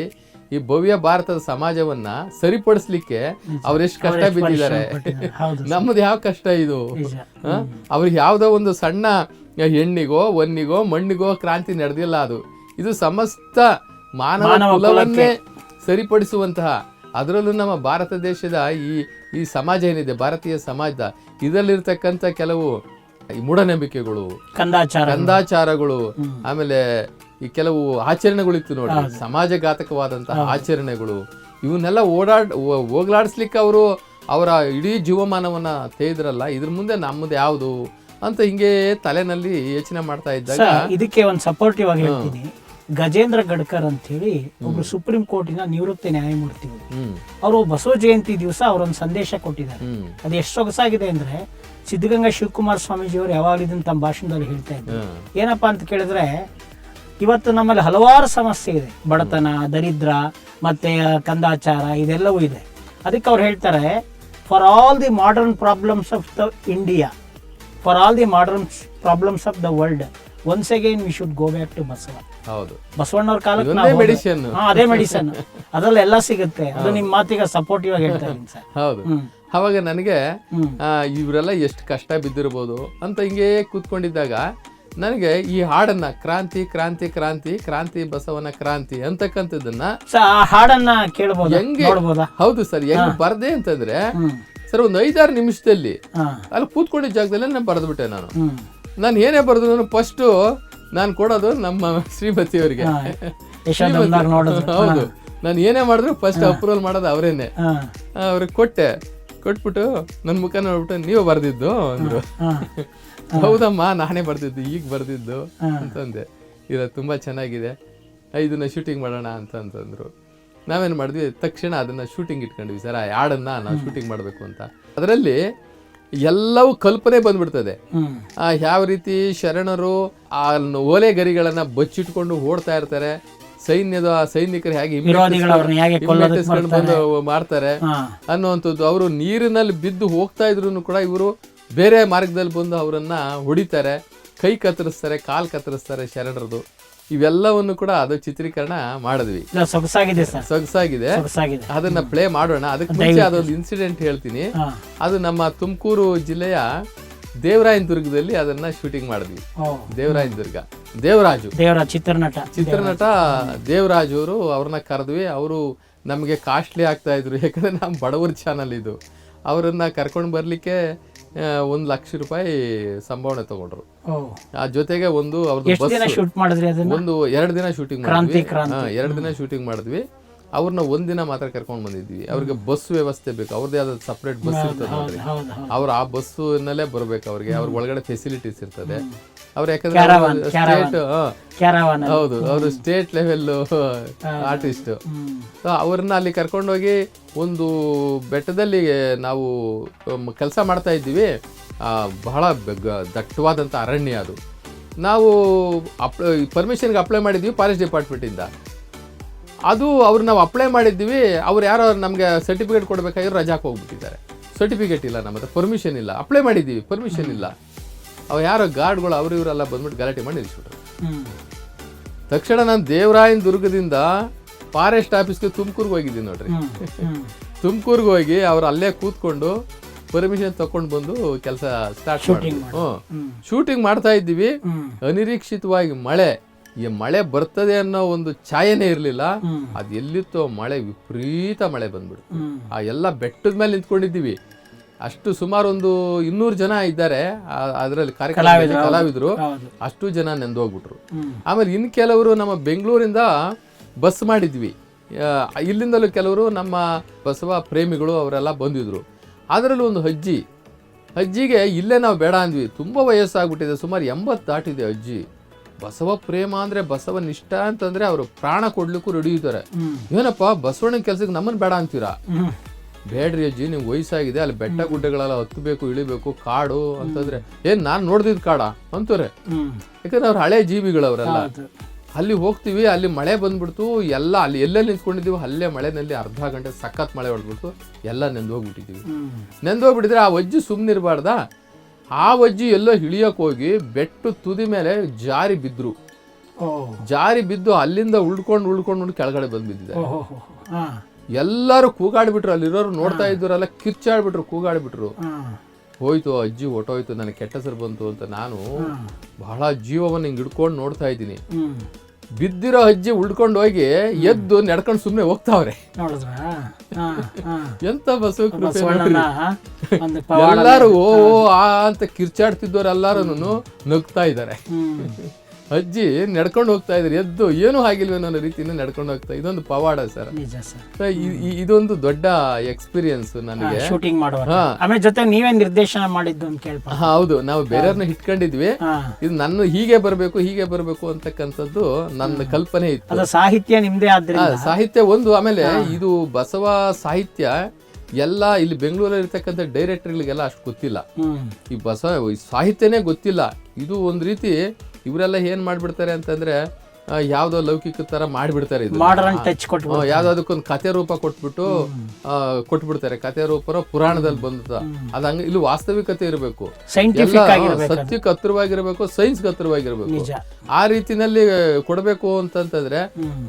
ಈ ಭವ್ಯ ಭಾರತದ ಸಮಾಜವನ್ನ ಸರಿಪಡಿಸ್ಲಿಕ್ಕೆ ಅವರೆಷ್ಟು ಕಷ್ಟ ಬಿದ್ದಿದ್ದಾರೆ. ನಮ್ಮದು ಯಾವ ಕಷ್ಟ ಇದು? ಅವ್ರಿಗೆ ಯಾವುದೋ ಒಂದು ಸಣ್ಣ ಹೆಣ್ಣಿಗೋ ಒನ್ನಿಗೋ ಮಣ್ಣಿಗೋ ಕ್ರಾಂತಿ ನಡೆದಿಲ್ಲ ಅದು. ಇದು ಸಮಸ್ತ ಮಾನವ ಮಾನವ ಕುಲವನ್ನೇ ಸರಿಪಡಿಸುವಂತಹ ಅದರಲ್ಲೂ ನಮ್ಮ ಭಾರತ ದೇಶದ ಈ ಈ ಸಮಾಜ ಏನಿದೆ ಭಾರತೀಯ ಸಮಾಜದ ಇದರಲ್ಲಿರ್ತಕ್ಕಂಥ ಕೆಲವು ಈ ಮೂಢನಂಬಿಕೆಗಳು ಕಂದಾಚಾರ ಕಂದಾಚಾರಗಳು ಆಮೇಲೆ ಈ ಕೆಲವು ಆಚರಣೆಗಳಿತ್ತು ನೋಡಿ ಸಮಾಜಘಾತಕವಾದಂತಹ ಆಚರಣೆಗಳು ಇವನ್ನೆಲ್ಲ ಓಡಾಡ್ ಹೋಗ್ಲಾಡಿಸ್ಲಿಕ್ಕೆ ಅವರು ಅವರ ಇಡೀ ಜೀವಮಾನವನ್ನ ತೆಗೆದ್ರಲ್ಲ ಇದ್ರ ಮುಂದೆ ನಮ್ಮದು ಯಾವುದು ಅಂತ ಹಿಂಗೆ ತಲೆನಲ್ಲಿ ಯೋಚನೆ ಮಾಡ್ತಾ ಇದ್ದಾಗ ಇದಕ್ಕೆ ಒಂದು ಸಪೋರ್ಟಿವ್ ಆಗಿ ಹೇಳ್ತೀನಿ. ಗಜೇಂದ್ರ ಗಡ್ಕರ್ ಅಂತ ಹೇಳಿ ಒಬ್ರು ಸುಪ್ರೀಂ ಕೋರ್ಟಿನ ನಿವೃತ್ತ ನ್ಯಾಯಮೂರ್ತಿ ಅವರು ಬಸವ ಜಯಂತಿ ದಿವಸ ಅವರೊಂದು ಸಂದೇಶ ಕೊಟ್ಟಿದ್ದಾರೆ. ಅದು ಎಷ್ಟು ಸೊಗಸಾಗಿದೆ ಅಂದ್ರೆ ಸಿದ್ಧಗಂಗಾ ಶಿವಕುಮಾರ ಸ್ವಾಮೀಜಿ ಅವರು ಯಾವಾಗಲೂ ಇದನ್ನು ತಮ್ಮ ಭಾಷಣದಲ್ಲಿ ಹೇಳ್ತಾ ಇದ್ರು ಹ್ಮ್ ಏನಪ್ಪಾ ಅಂತ ಕೇಳಿದ್ರೆ ಇವತ್ತು ನಮ್ಮಲ್ಲಿ ಹಲವಾರು ಸಮಸ್ಯೆ ಇದೆ. ಬಡತನ ದರಿದ್ರ ಮತ್ತೆ ಕಂದಾಚಾರ ಇದೆಲ್ಲವೂ ಇದೆ. ಅದಕ್ಕೆ ಅವ್ರು ಹೇಳ್ತಾರೆ for all the modern problems of the India for all the modern problems of the world once again we should go back to Basava ಹೌದು. ಬಸವಣ್ಣವ್ರ ಕಾಲಕ್ಕೆ ಹೋದ್ರೆ- ಅದೇ ಮೆಡಿಸನ್ ಅದ್ರಲ್ಲಿ ಎಲ್ಲ ಸಿಗುತ್ತೆ. ಅದು ನಿಮ್ಮ ಮಾತಿಗೆ ಸಪೋರ್ಟಿವ್ ಆಗಿ ಹೇಳ್ತಾ ಇದ್ದೀನಿ ಸರ್. ಹೌದು. ಅವಾಗ ನನಗೆ ಇವರೆಲ್ಲ ಎಷ್ಟು ಕಷ್ಟ ಬಿದ್ದಿರ್ಬೋದು ಅಂತ ಹಿಂಗೆ ಕೂತ್ಕೊಂಡಿದ್ದಾಗ ನನಗೆ ಈ ಹಾಡನ್ನ ಕ್ರಾಂತಿ ಕ್ರಾಂತಿ ಕ್ರಾಂತಿ ಕ್ರಾಂತಿ ಬಸವನ ಕ್ರಾಂತಿ ಅಂತಕ್ಕಂಥದ್ದನ್ನ ಹಾಡನ್ನ ಕೇಳಬಹುದು ಹೆಂಗೆ ಹೌದು ಸರ್ ಹೆಂಗ್ ಬರ್ದೆ ಅಂತಂದ್ರೆ ಸರ್ ಒಂದು ಐದಾರು ನಿಮಿಷದಲ್ಲಿ ಅಲ್ಲಿ ಕೂತ್ಕೊಂಡಿದ್ದ ಜಾಗದಲ್ಲೇ ನಾನು ಬರೆದ್ಬಿಟ್ಟೆ ನಾನು. ನಾನು ಏನೇ ಬರೆದ್ರು ಫಸ್ಟು ನಾನು ಕೊಡೋದು ನಮ್ಮ ಶ್ರೀಮತಿ ಅವರಿಗೆ ಹೌದು. ನಾನು ಏನೇ ಮಾಡಿದ್ರು ಫಸ್ಟ್ ಅಪ್ರೂವಲ್ ಮಾಡೋದು ಅವರೇನೆ. ಅವ್ರಿಗೆ ಕೊಟ್ಟೆ. ಕೊಟ್ಬಿಟ್ಟು ನನ್ನ ಮುಖ ನೋಡ್ಬಿಟ್ಟು ನೀವು ಬರ್ದಿದ್ದು ಅಂದ್ರು. ಹೌದಮ್ಮ ನಾನೇ ಬರ್ದಿದ್ದು ಈಗ ಬರ್ದಿದ್ದು ಅಂತಂದೆ. ಇಲ್ಲ ತುಂಬ ಚೆನ್ನಾಗಿದೆ. ಇದನ್ನ ಶೂಟಿಂಗ್ ಮಾಡೋಣ ಅಂತ ಅಂತಂದ್ರು. ನಾವೇನು ಮಾಡಿದ್ವಿ ತಕ್ಷಣ ಅದನ್ನ ಶೂಟಿಂಗ್ ಇಟ್ಕೊಂಡ್ವಿ ಸರ್. ಆ ಹಾಡನ್ನ ನಾವು ಶೂಟಿಂಗ್ ಮಾಡಬೇಕು ಅಂತ. ಅದರಲ್ಲಿ ಎಲ್ಲವೂ ಕಲ್ಪನೆ ಬಂದ್ಬಿಡ್ತದೆ. ಆ, ಯಾವ ರೀತಿ ಶರಣರು ಆ ಓಲೆ ಗರಿಗಳನ್ನ ಬಚ್ಚಿಟ್ಕೊಂಡು ಓಡ್ತಾ ಇರ್ತಾರೆ. ಸೈನ್ಯದ ಸೈನಿಕರು ಹೇಗೆ ಮಾಡ್ತಾರೆ? ಅನ್ನುವಂಥದ್ದು. ಅವರು ನೀರಿನಲ್ಲಿ ಬಿದ್ದು ಹೋಗ್ತಾ ಇದ್ರು ಕೂಡ ಇವರು ಬೇರೆ ಮಾರ್ಗದಲ್ಲಿ ಬಂದು ಅವರನ್ನ ಹೊಡಿತಾರೆ. ಕೈ ಕತ್ತರಿಸ್ತಾರೆ ಕಾಲ್ ಕತ್ತರಿಸ್ತಾರೆ ಶರಣರದು. ಇವೆಲ್ಲವನ್ನು ಕೂಡ ಅದು ಚಿತ್ರೀಕರಣ ಮಾಡಿದ್ವಿ. ಸೊಗಸಾಗಿದೆ ಸೊಗಸಾಗಿದೆ. ಅದನ್ನ ಪ್ಲೇ ಮಾಡೋಣ. ಅದಕ್ಕೆ ಮುಂಚೆ ಅದೊಂದು ಇನ್ಸಿಡೆಂಟ್ ಹೇಳ್ತೀನಿ. ಅದು ನಮ್ಮ ತುಮಕೂರು ಜಿಲ್ಲೆಯ ದೇವರಾಯನ ದುರ್ಗದಲ್ಲಿ ಅದನ್ನ ಶೂಟಿಂಗ್ ಮಾಡಿದ್ವಿ. ದೇವರಾಯನ್ ದುರ್ಗ. ದೇವರಾಜು. ದೇವರ ಚಿತ್ರನಟ. ಚಿತ್ರನಟ ದೇವರಾಜ್ ಅವರು ಅವ್ರನ್ನ ಕರೆದ್ವಿ. ಅವರು ನಮಗೆ ಕಾಸ್ಟ್ಲಿ ಆಗ್ತಾ ಇದ್ರು. ಯಾಕಂದ್ರೆ ನಮ್ಮ ಬಡವರ ಚಾನಲ್ ಇದು. ಅವರನ್ನ ಕರ್ಕೊಂಡು ಬರ್ಲಿಕ್ಕೆ ಒಂದು ಲಕ್ಷ ರೂಪಾಯಿ ಸಂಭಾವನೆ ತಗೊಂಡ್ರು. ಆ ಜೊತೆಗೆ ಒಂದು ಅವ್ರದ್ದು ಒಂದು ಎರಡು ದಿನ ಶೂಟಿಂಗ್ ಮಾಡಿದ್ವಿ. ಎರಡು ದಿನ ಶೂಟಿಂಗ್ ಮಾಡಿದ್ವಿ. ಅವ್ರನ್ನ ಒಂದಿನ ಮಾತ್ರ ಕರ್ಕೊಂಡು ಬಂದಿದ್ವಿ. ಅವ್ರಿಗೆ ಬಸ್ ವ್ಯವಸ್ಥೆ ಬೇಕು. ಅವ್ರದ್ದೇ ಆದ ಸಪ್ರೇಟ್ ಬಸ್ ಇರ್ತದೆ ನೋಡ್ರಿ ಅವ್ರು ಆ ಬಸ್ಸಿನಲ್ಲೇ ಬರ್ಬೇಕು ಅವ್ರಿಗೆ. ಅವ್ರ ಒಳಗಡೆ ಫೆಸಿಲಿಟೀಸ್ ಇರ್ತದೆ. ಅವ್ರು ಯಾಕಂದ್ರೆ ಸ್ಟೇಟ್ ಹೌದು ಅವರು ಸ್ಟೇಟ್ ಲೆವೆಲ್ ಆರ್ಟಿಸ್ಟ್ ಸೊ ಅವ್ರನ್ನ ಅಲ್ಲಿ ಕರ್ಕೊಂಡೋಗಿ ಒಂದು ಬೆಟ್ಟದಲ್ಲಿ ನಾವು ಕೆಲಸ ಮಾಡ್ತಾ ಇದ್ದೀವಿ. ಬಹಳ ದಟ್ಟವಾದಂತ ದಟ್ಟವಾದಂಥ ಅರಣ್ಯ ಅದು. ನಾವು ಅಪ್ ಪರ್ಮಿಷನ್ಗೆ ಅಪ್ಲೈ ಮಾಡಿದ್ವಿ ಫಾರೆಸ್ಟ್ ಡಿಪಾರ್ಟ್ಮೆಂಟಿಂದ ಅದು ಅವ್ರು ನಾವು ಅಪ್ಲೈ ಮಾಡಿದ್ದೀವಿ ಅವ್ರು ಯಾರೋ ನಮಗೆ ಸರ್ಟಿಫಿಕೇಟ್ ಕೊಡಬೇಕಾಗಿರೋ ರಜಾಕ್ಕೆ ಹೋಗ್ಬಿಟ್ಟಿದ್ದಾರೆ ಸರ್ಟಿಫಿಕೇಟ್ ಇಲ್ಲ ನಮ್ಮ ಹತ್ರ ಪರ್ಮಿಷನ್ ಇಲ್ಲ. ಅಪ್ಲೈ ಮಾಡಿದ್ದೀವಿ ಪರ್ಮಿಷನ್ ಇಲ್ಲ. ಅವು ಯಾರೋ ಗಾರ್ಡ್ಗಳು ಅವರು ಇವರೆಲ್ಲ ಬಂದ್ಬಿಟ್ಟು ಗಲಾಟೆ ಮಾಡಿ ನಿಲ್ಲಿಸ್ಬಿಟ್ರು ತಕ್ಷಣ ನಾನು ದೇವರಾಯನ ದುರ್ಗದಿಂದ ಫಾರೆಸ್ಟ್ ಆಫೀಸ್ಗೆ ತುಮಕೂರ್ಗೆ ಹೋಗಿದ್ದೀನಿ ನೋಡ್ರಿ. ತುಮಕೂರ್ಗೆ ಹೋಗಿ ಅವ್ರು ಅಲ್ಲೇ ಕೂತ್ಕೊಂಡು ಪರ್ಮಿಷನ್ ತಕೊಂಡು ಬಂದು ಕೆಲಸ ಸ್ಟಾರ್ಟ್ ಹ್ಞೂ ಶೂಟಿಂಗ್ ಮಾಡ್ತಾ. ಇದ್ದೀವಿ. ಅನಿರೀಕ್ಷಿತವಾಗಿ ಮಳೆ. ಈ ಮಳೆ ಬರ್ತದೆ ಅನ್ನೋ ಒಂದು ಛಾಯೆನೇ ಇರಲಿಲ್ಲ. ಅದು ಎಲ್ಲಿತ್ತೋ ಮಳೆ ವಿಪರೀತ ಮಳೆ ಬಂದ್ಬಿಡು ಆ ಎಲ್ಲ ಬೆಟ್ಟದ ಮೇಲೆ ನಿಂತ್ಕೊಂಡಿದ್ದೀವಿ. ಅಷ್ಟು ಸುಮಾರು ಒಂದು ಇನ್ನೂರು ಜನ ಇದ್ದಾರೆ. ಅದರಲ್ಲಿ ಕಾರ್ಯಕ್ರಮ ಕಲಾವಿದ್ರು, ಅಷ್ಟು ಜನ ನೆಂದೋಗ್ಬಿಟ್ರು. ಆಮೇಲೆ ಇನ್ನು ಕೆಲವರು ನಮ್ಮ ಬೆಂಗಳೂರಿಂದ ಬಸ್ ಮಾಡಿದ್ವಿ. ಇಲ್ಲಿಂದಲೂ ಕೆಲವರು ನಮ್ಮ ಬಸವ ಪ್ರೇಮಿಗಳು ಅವರೆಲ್ಲ ಬಂದಿದ್ರು. ಅದರಲ್ಲೂ ಒಂದು ಅಜ್ಜಿ. ಅಜ್ಜಿಗೆ ಇಲ್ಲೇ ನಾವು ಬೇಡ ಅಂದ್ವಿ. ತುಂಬ ವಯಸ್ಸಾಗ್ಬಿಟ್ಟಿದೆ. ಸುಮಾರು ಎಂಬತ್ತು ದಾಟಿದೆ ಅಜ್ಜಿ. ಬಸವ ಪ್ರೇಮ ಅಂದ್ರೆ ಬಸವ ನಿಷ್ಠ ಅಂತಂದ್ರೆ ಅವರು ಪ್ರಾಣ ಕೊಡ್ಲಿಕ್ಕೂ ರೆಡಿ ಇದ್ದಾರೆ. ಏನಪ್ಪ ಬಸವಣ್ಣನ ಕೆಲ್ಸಕ್ಕೆ ನಮ್ಮನ್ನು ಬೇಡ ಅಂತೀರಾ? ಬೇಡ್ರಿ ಅಜ್ಜಿ ನೀವು ವಯಸ್ಸಾಗಿದೆ ಅಲ್ಲಿ ಬೆಟ್ಟ ಗುಡ್ಡಗಳೆಲ್ಲ ಹತ್ತಬೇಕು ಇಳಿಬೇಕು ಕಾಡು ಅಂತಂದ್ರೆ ಏನ್ ನಾನು ನೋಡ್ದಿದ್ ಕಾಡ? ಅಂತಾರೆ ಯಾಕಂದ್ರೆ ಅವ್ರ ಹಳೆ ಜೀವಿಗಳು ಅವರೆಲ್ಲ ಅಲ್ಲಿ ಹೋಗ್ತೀವಿ ಅಲ್ಲಿ ಮಳೆ ಬಂದ್ಬಿಡ್ತು ಎಲ್ಲ ಅಲ್ಲಿ ಎಲ್ಲೆಲ್ಲಿ ನಿಂತ್ಕೊಂಡಿದ್ದೀವಿ ಅಲ್ಲೇ ಮಳೆನಲ್ಲಿ ಅರ್ಧ ಗಂಟೆ ಸಖತ್ ಮಳೆ ಹೊಡೆದ್ಬಿಡ್ತು ಎಲ್ಲ ನೆಂದೋಗ್ಬಿಟ್ಟಿದ್ದೀವಿ. ನೆಂದೋಗ್ಬಿಟ್ಟಿದ್ರೆ ಆ ಅಜ್ಜಿ ಸುಮ್ಮನಿರಬಾರ್ದಾ ಆ ಅಜ್ಜಿ ಎಲ್ಲೋ ಇಳಿಯೋಕೆ ಹೋಗಿ ಬೆಟ್ಟು ತುದಿ ಮೇಲೆ ಜಾರಿ ಬಿದ್ರು. ಓ. ಜಾರಿ ಬಿದ್ದು ಅಲ್ಲಿಂದ ಉಳ್ಕೊಂಡು ಉಳ್ಕೊಂಡು ಉಳ್ಕೊಂಡು ಕೆಳಗಡೆ ಬಂದು ಬಿದ್ದಿದೆ ಓ ಹೋ ಹೋ ಹಾ. ಎಲ್ಲರೂ ಕೂಗಾಡ್ಬಿಟ್ರು ಅಲ್ಲಿರೋರು ನೋಡ್ತಾ ಇದ್ದವರೆಲ್ಲ ಕಿರ್ಚಾಡ್ಬಿಟ್ರು ಕೂಗಾಡ್ಬಿಟ್ರು. ಹೋಯ್ತು ಅಜ್ಜಿ ಹೊಟ್ಟೋಯ್ತು ನನಗೆ ಕೆಟ್ಟ ಹೆಸರು ಬಂತು ಅಂತ ನಾನು ಬಹಳ ಜೀವವನ್ನು ಹಿಂಗೆ ಹಿಡ್ಕೊಂಡು ನೋಡ್ತಾ ಇದ್ದೀನಿ. ಬಿದ್ದಿರೋ ಅಜ್ಜಿ ಉಳ್ಕೊಂಡು ಹೋಗಿ ಎದ್ದು ನಡ್ಕೊಂಡು ಸುಮ್ಮನೆ ಹೋಗ್ತಾವ್ರೆ. ಎಂತ ಪವಾಡ ಎಲ್ಲಾರು ಓ ಓ, ಆ ಅಂತ ಕಿರ್ಚಾಡ್ತಿದ್ದವ್ರು ಎಲ್ಲಾರು ನಗ್ತಾ ಇದ್ದಾರೆ. ಅಜ್ಜಿ ನಡ್ಕೊಂಡು ಹೋಗ್ತಾ ಇದ್ರಿ ಎದ್ದು ಏನೂ ಆಗಿಲ್ವೇನೋ ಅನ್ನೋ ರೀತಿಯಿಂದ ನಡ್ಕೊಂಡು ಹೋಗ್ತಾ ಇದೊಂದು ಪವಾಡ ಸರ್. ನಿಜ ಸರ್. ಇದೊಂದು ದೊಡ್ಡ ಎಕ್ಸ್ಪೀರಿಯನ್ಸ್ ನನಗೆ. ಶೂಟಿಂಗ್ ಮಾಡುವ ಹಾ. ಆಮೇಲೆ ಜೊತೆ ನೀವೇ ನಿರ್ದೇಶನ ಮಾಡಿದ್ದು ಅಂತ ಕೇಳ್ಪ ಹಾ, ಹೌದು. ನಾವು ಬೇರೆಯವ್ರನ್ನ ಇಟ್ಕೊಂಡಿದ್ವಿ ಹಾ. ಇದು ನನ್ನ ಹೀಗೆ ಬರಬೇಕು ಹೀಗೆ ಬರಬೇಕು ಅಂತಕ್ಕಂಥದ್ದು ನನ್ನ ಕಲ್ಪನೆ ಇತ್ತು. ಅದು ಸಾಹಿತ್ಯ ನಿಮ್ದೇ ಆ, ಆದ್ರಿಂದ ಸಾಹಿತ್ಯ ಒಂದು ಆಮೇಲೆ ಇದು ಬಸವ ಸಾಹಿತ್ಯ ಎಲ್ಲ ಇಲ್ಲಿ ಬೆಂಗಳೂರಲ್ಲಿ ಇರ್ತಕ್ಕಂಥ ಡೈರೆಕ್ಟರ್ಗಳಿಗೆಲ್ಲ ಅಷ್ಟು ಗೊತ್ತಿಲ್ಲ. ಹ್ಮ್. ಈ ಬಸವ ಈ ಸಾಹಿತ್ಯನೇ ಗೊತ್ತಿಲ್ಲ. ಇದು ಒಂದು ರೀತಿ ಇವರೆಲ್ಲ ಏನ್ ಮಾಡ್ಬಿಡ್ತಾರೆ ಅಂತಂದ್ರೆ ಯಾವ್ದೋ ಲೌಕಿಕ ತರ ಮಾಡ್ಬಿಡ್ತಾರೆ ಇದು ಟಚ್ ಕೊಟ್ಟು ಕತೆ ರೂಪ ಕೊಟ್ಬಿಟ್ಟು ಆ, ಕೊಟ್ಬಿಡ್ತಾರೆ. ಕತೆ ರೂಪ ಪುರಾಣದಲ್ಲಿ ಬಂದ ಅದ ಹಂಗ ಇಲ್ಲಿ ವಾಸ್ತವಿಕತೆ ಇರಬೇಕು. ಸತ್ಯಕ್ಕೆ ಹತ್ತಿರವಾಗಿರ್ಬೇಕು ಸೈನ್ಸ್ ಹತ್ತಿರವಾಗಿರ್ಬೇಕು ಆ ರೀತಿನಲ್ಲಿ ಕೊಡಬೇಕು ಅಂತಂತಂದ್ರೆ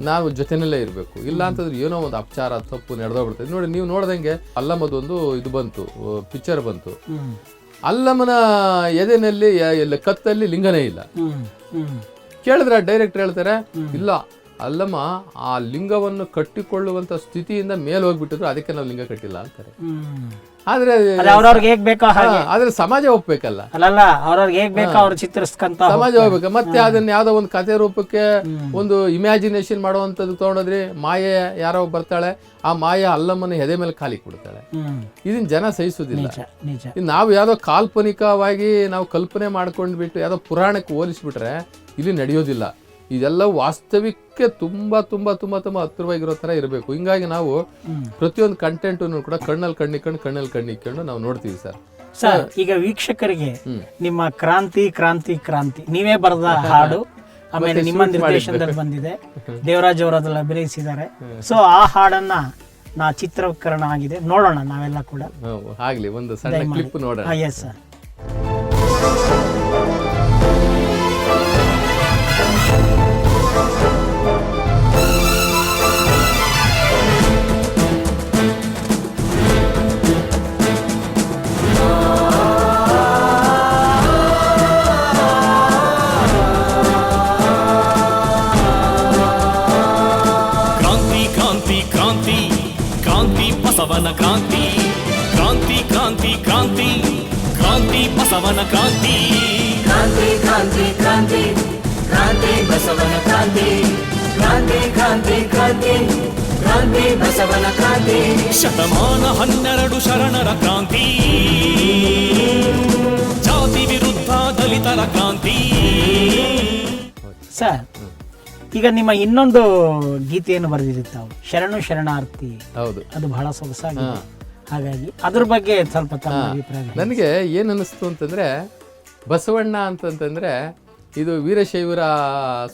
ನಾವು ಜೊತೆನಲ್ಲೇ ಇರಬೇಕು. ಇಲ್ಲ ಅಂತಂದ್ರೆ ಏನೋ ಒಂದು ಅಪಚಾರ ತಪ್ಪು ನಡೆದೋಗ್ಬಿಡ್ತದೆ. ನೋಡಿ ನೀವು ನೋಡ್ದಂಗೆ ಅಲ್ಲಮದೊಂದು ಇದು ಬಂತು ಪಿಕ್ಚರ್ ಬಂತು. ಹ್ಮ್ ಅಲ್ಲಮನ ಎದೆನಲ್ಲಿ ಎಲ್ಲ ಕತ್ತಲ್ಲಿ ಲಿಂಗನೇ ಇಲ್ಲ. ಕೇಳಿದ್ರೆ ಡೈರೆಕ್ಟ್ ಹೇಳ್ತಾರೆ ಇಲ್ಲ ಅಲ್ಲಮ್ಮ ಆ ಲಿಂಗವನ್ನು ಕಟ್ಟಿಕೊಳ್ಳುವಂತ ಸ್ಥಿತಿಯಿಂದ ಮೇಲೆ ಹೋಗ್ಬಿಟ್ಟಿದ್ರು ಅದಕ್ಕೆ ನಾವು ಲಿಂಗ ಕಟ್ಟಿಲ್ಲ ಅಂತಾರೆ. ಆದ್ರೆ ಅವ್ರವ್ರಿಗೆ ಹೇಗ್ ಬೇಕೋ ಹಾಗೆ. ಆದ್ರೆ ಸಮಾಜ ಒಪ್ಬೇಕಲ್ಲ. ಅಲ್ಲಲ್ಲ ಅವ್ರವ್ರಿಗೆ ಹೇಗ್ ಬೇಕೋ ಅವ್ರು ಚಿತ್ರಿಸ್ಕಂತ ಸಮಾಜ ಹೋಗ್ಬೇಕು ಮತ್ತೆ ಅದನ್ನ ಯಾವ್ದೋ ಒಂದು ಕಥೆ ರೂಪಕ್ಕೆ ಒಂದು ಇಮ್ಯಾಜಿನೇಷನ್ ಮಾಡುವಂತದ್ದು ತಗೊಂಡೋದ್ರಿ ಮಾಯೆ ಯಾರೋ ಬರ್ತಾಳೆ ಆ ಮಾಯೆ ಅಲ್ಲಮ್ಮನ ಎದೆ ಮೇಲೆ ಖಾಲಿ ಕೊಡ್ತಾಳೆ. ಇದನ್ನ ಜನ ಸಹಿಸುದಿಲ್ಲ ನಾವು ಯಾವ್ದೋ ಕಾಲ್ಪನಿಕವಾಗಿ ನಾವು ಕಲ್ಪನೆ ಮಾಡ್ಕೊಂಡ್ಬಿಟ್ಟು ಯಾವ್ದೋ ಪುರಾಣಕ್ಕೆ ಹೋಲಿಸ್ಬಿಟ್ರೆ ಇಲ್ಲಿ ನಡೆಯೋದಿಲ್ಲ. ಇದೆಲ್ಲ ವಾಸ್ತವಿಕ ತುಂಬಾ ತುಂಬಾ ತುಂಬಾ ತುಂಬಾ ಹತ್ತಿರವಾಗಿರೋ ತರ ಇರಬೇಕು. ಹಿಂಗಾಗಿ ನಾವು ಪ್ರತಿಯೊಂದು ಕಂಟೆಂಟ್ ಕೂಡ ಕಣ್ಣಲ್ಲಿ ಕಣ್ಣಿಕೊಂಡು ಕಣ್ಣಲ್ಲಿ ಕಣ್ಣಿಕೊಂಡು ನಾವು ನೋಡ್ತೀವಿ ಸರ್. ಸರ್ ಈಗ ವೀಕ್ಷಕರಿಗೆ ನಿಮ್ಮ ಕ್ರಾಂತಿ ಕ್ರಾಂತಿ ಕ್ರಾಂತಿ ನೀವೇ ಬರೆದ ಹಾಡು ಆಮೇಲೆ ನಿಮ್ಮ ನಿರ್ದೇಶನದಲ್ಲಿ ಬಂದಿದೆ. ದೇವರಾಜ್ ಅವರು ಅದ್ರಲ್ಲಿ ಅಭಿನಯಿಸಿದ್ದಾರೆ ಸೊ ಆ ಹಾಡನ್ನ ನಾ ಚಿತ್ರೀಕರಣ ಆಗಿದೆ. ನೋಡೋಣ ನಾವೆಲ್ಲ ಕೂಡ. ಆಗ್ಲಿ ಒಂದು ಸಣ್ಣ ಕ್ಲಿಪ್ ನೋಡೋಣ. ಎಸ್ ಸರ್ ಬಸವನ ಕ್ರಾಂತಿ. ಕ್ರಾಂತಿ ಕ್ರಾಂತಿ ಕ್ರಾಂತಿ. ಕ್ರಾಂತಿ ಬಸವನ ಕ್ರಾಂತಿ. ಕ್ರಾಂತಿ ಕ್ರಾಂತಿ ಕ್ರಾಂತಿ. ಕ್ರಾಂತಿ ಬಸವನ ಕ್ರಾಂತಿ. ಕ್ರಾಂತಿ ಕ್ರಾಂತಿ ಕ್ರಾಂತಿ. ಕ್ರಾಂತಿ ಬಸವನ ಕ್ರಾಂತಿ. ಶತಮಾನ ಹನ್ನೆರಡು ಶರಣರ ಕ್ರಾಂತಿ. ಜಾತಿ ವಿರುದ್ಧ ದಲಿತರ ಕ್ರಾಂತಿ. ಸರ್ ಈಗ ನಿಮ್ಮ ಇನ್ನೊಂದು ಗೀತೆಯನ್ನು ಬರೆದಿರಿ ತಾವು. ಶರಣು ಶರಣಾರ್ಥಿ. ಹೌದು. ಅದು ಬಹಳ ಸೊಗಸಾಗಿದೆ. ಹಾಗಾಗಿ ಅದ್ರ ಬಗ್ಗೆ ಸ್ವಲ್ಪ ತಮ್ಮ ಅಭಿಪ್ರಾಯ ನನಗೆ ಏನು ಅನಿಸ್ತು ಅಂತಂದ್ರೆ ಬಸವಣ್ಣ ಅಂತಂತಂದ್ರೆ ಇದು ವೀರಶೈವರ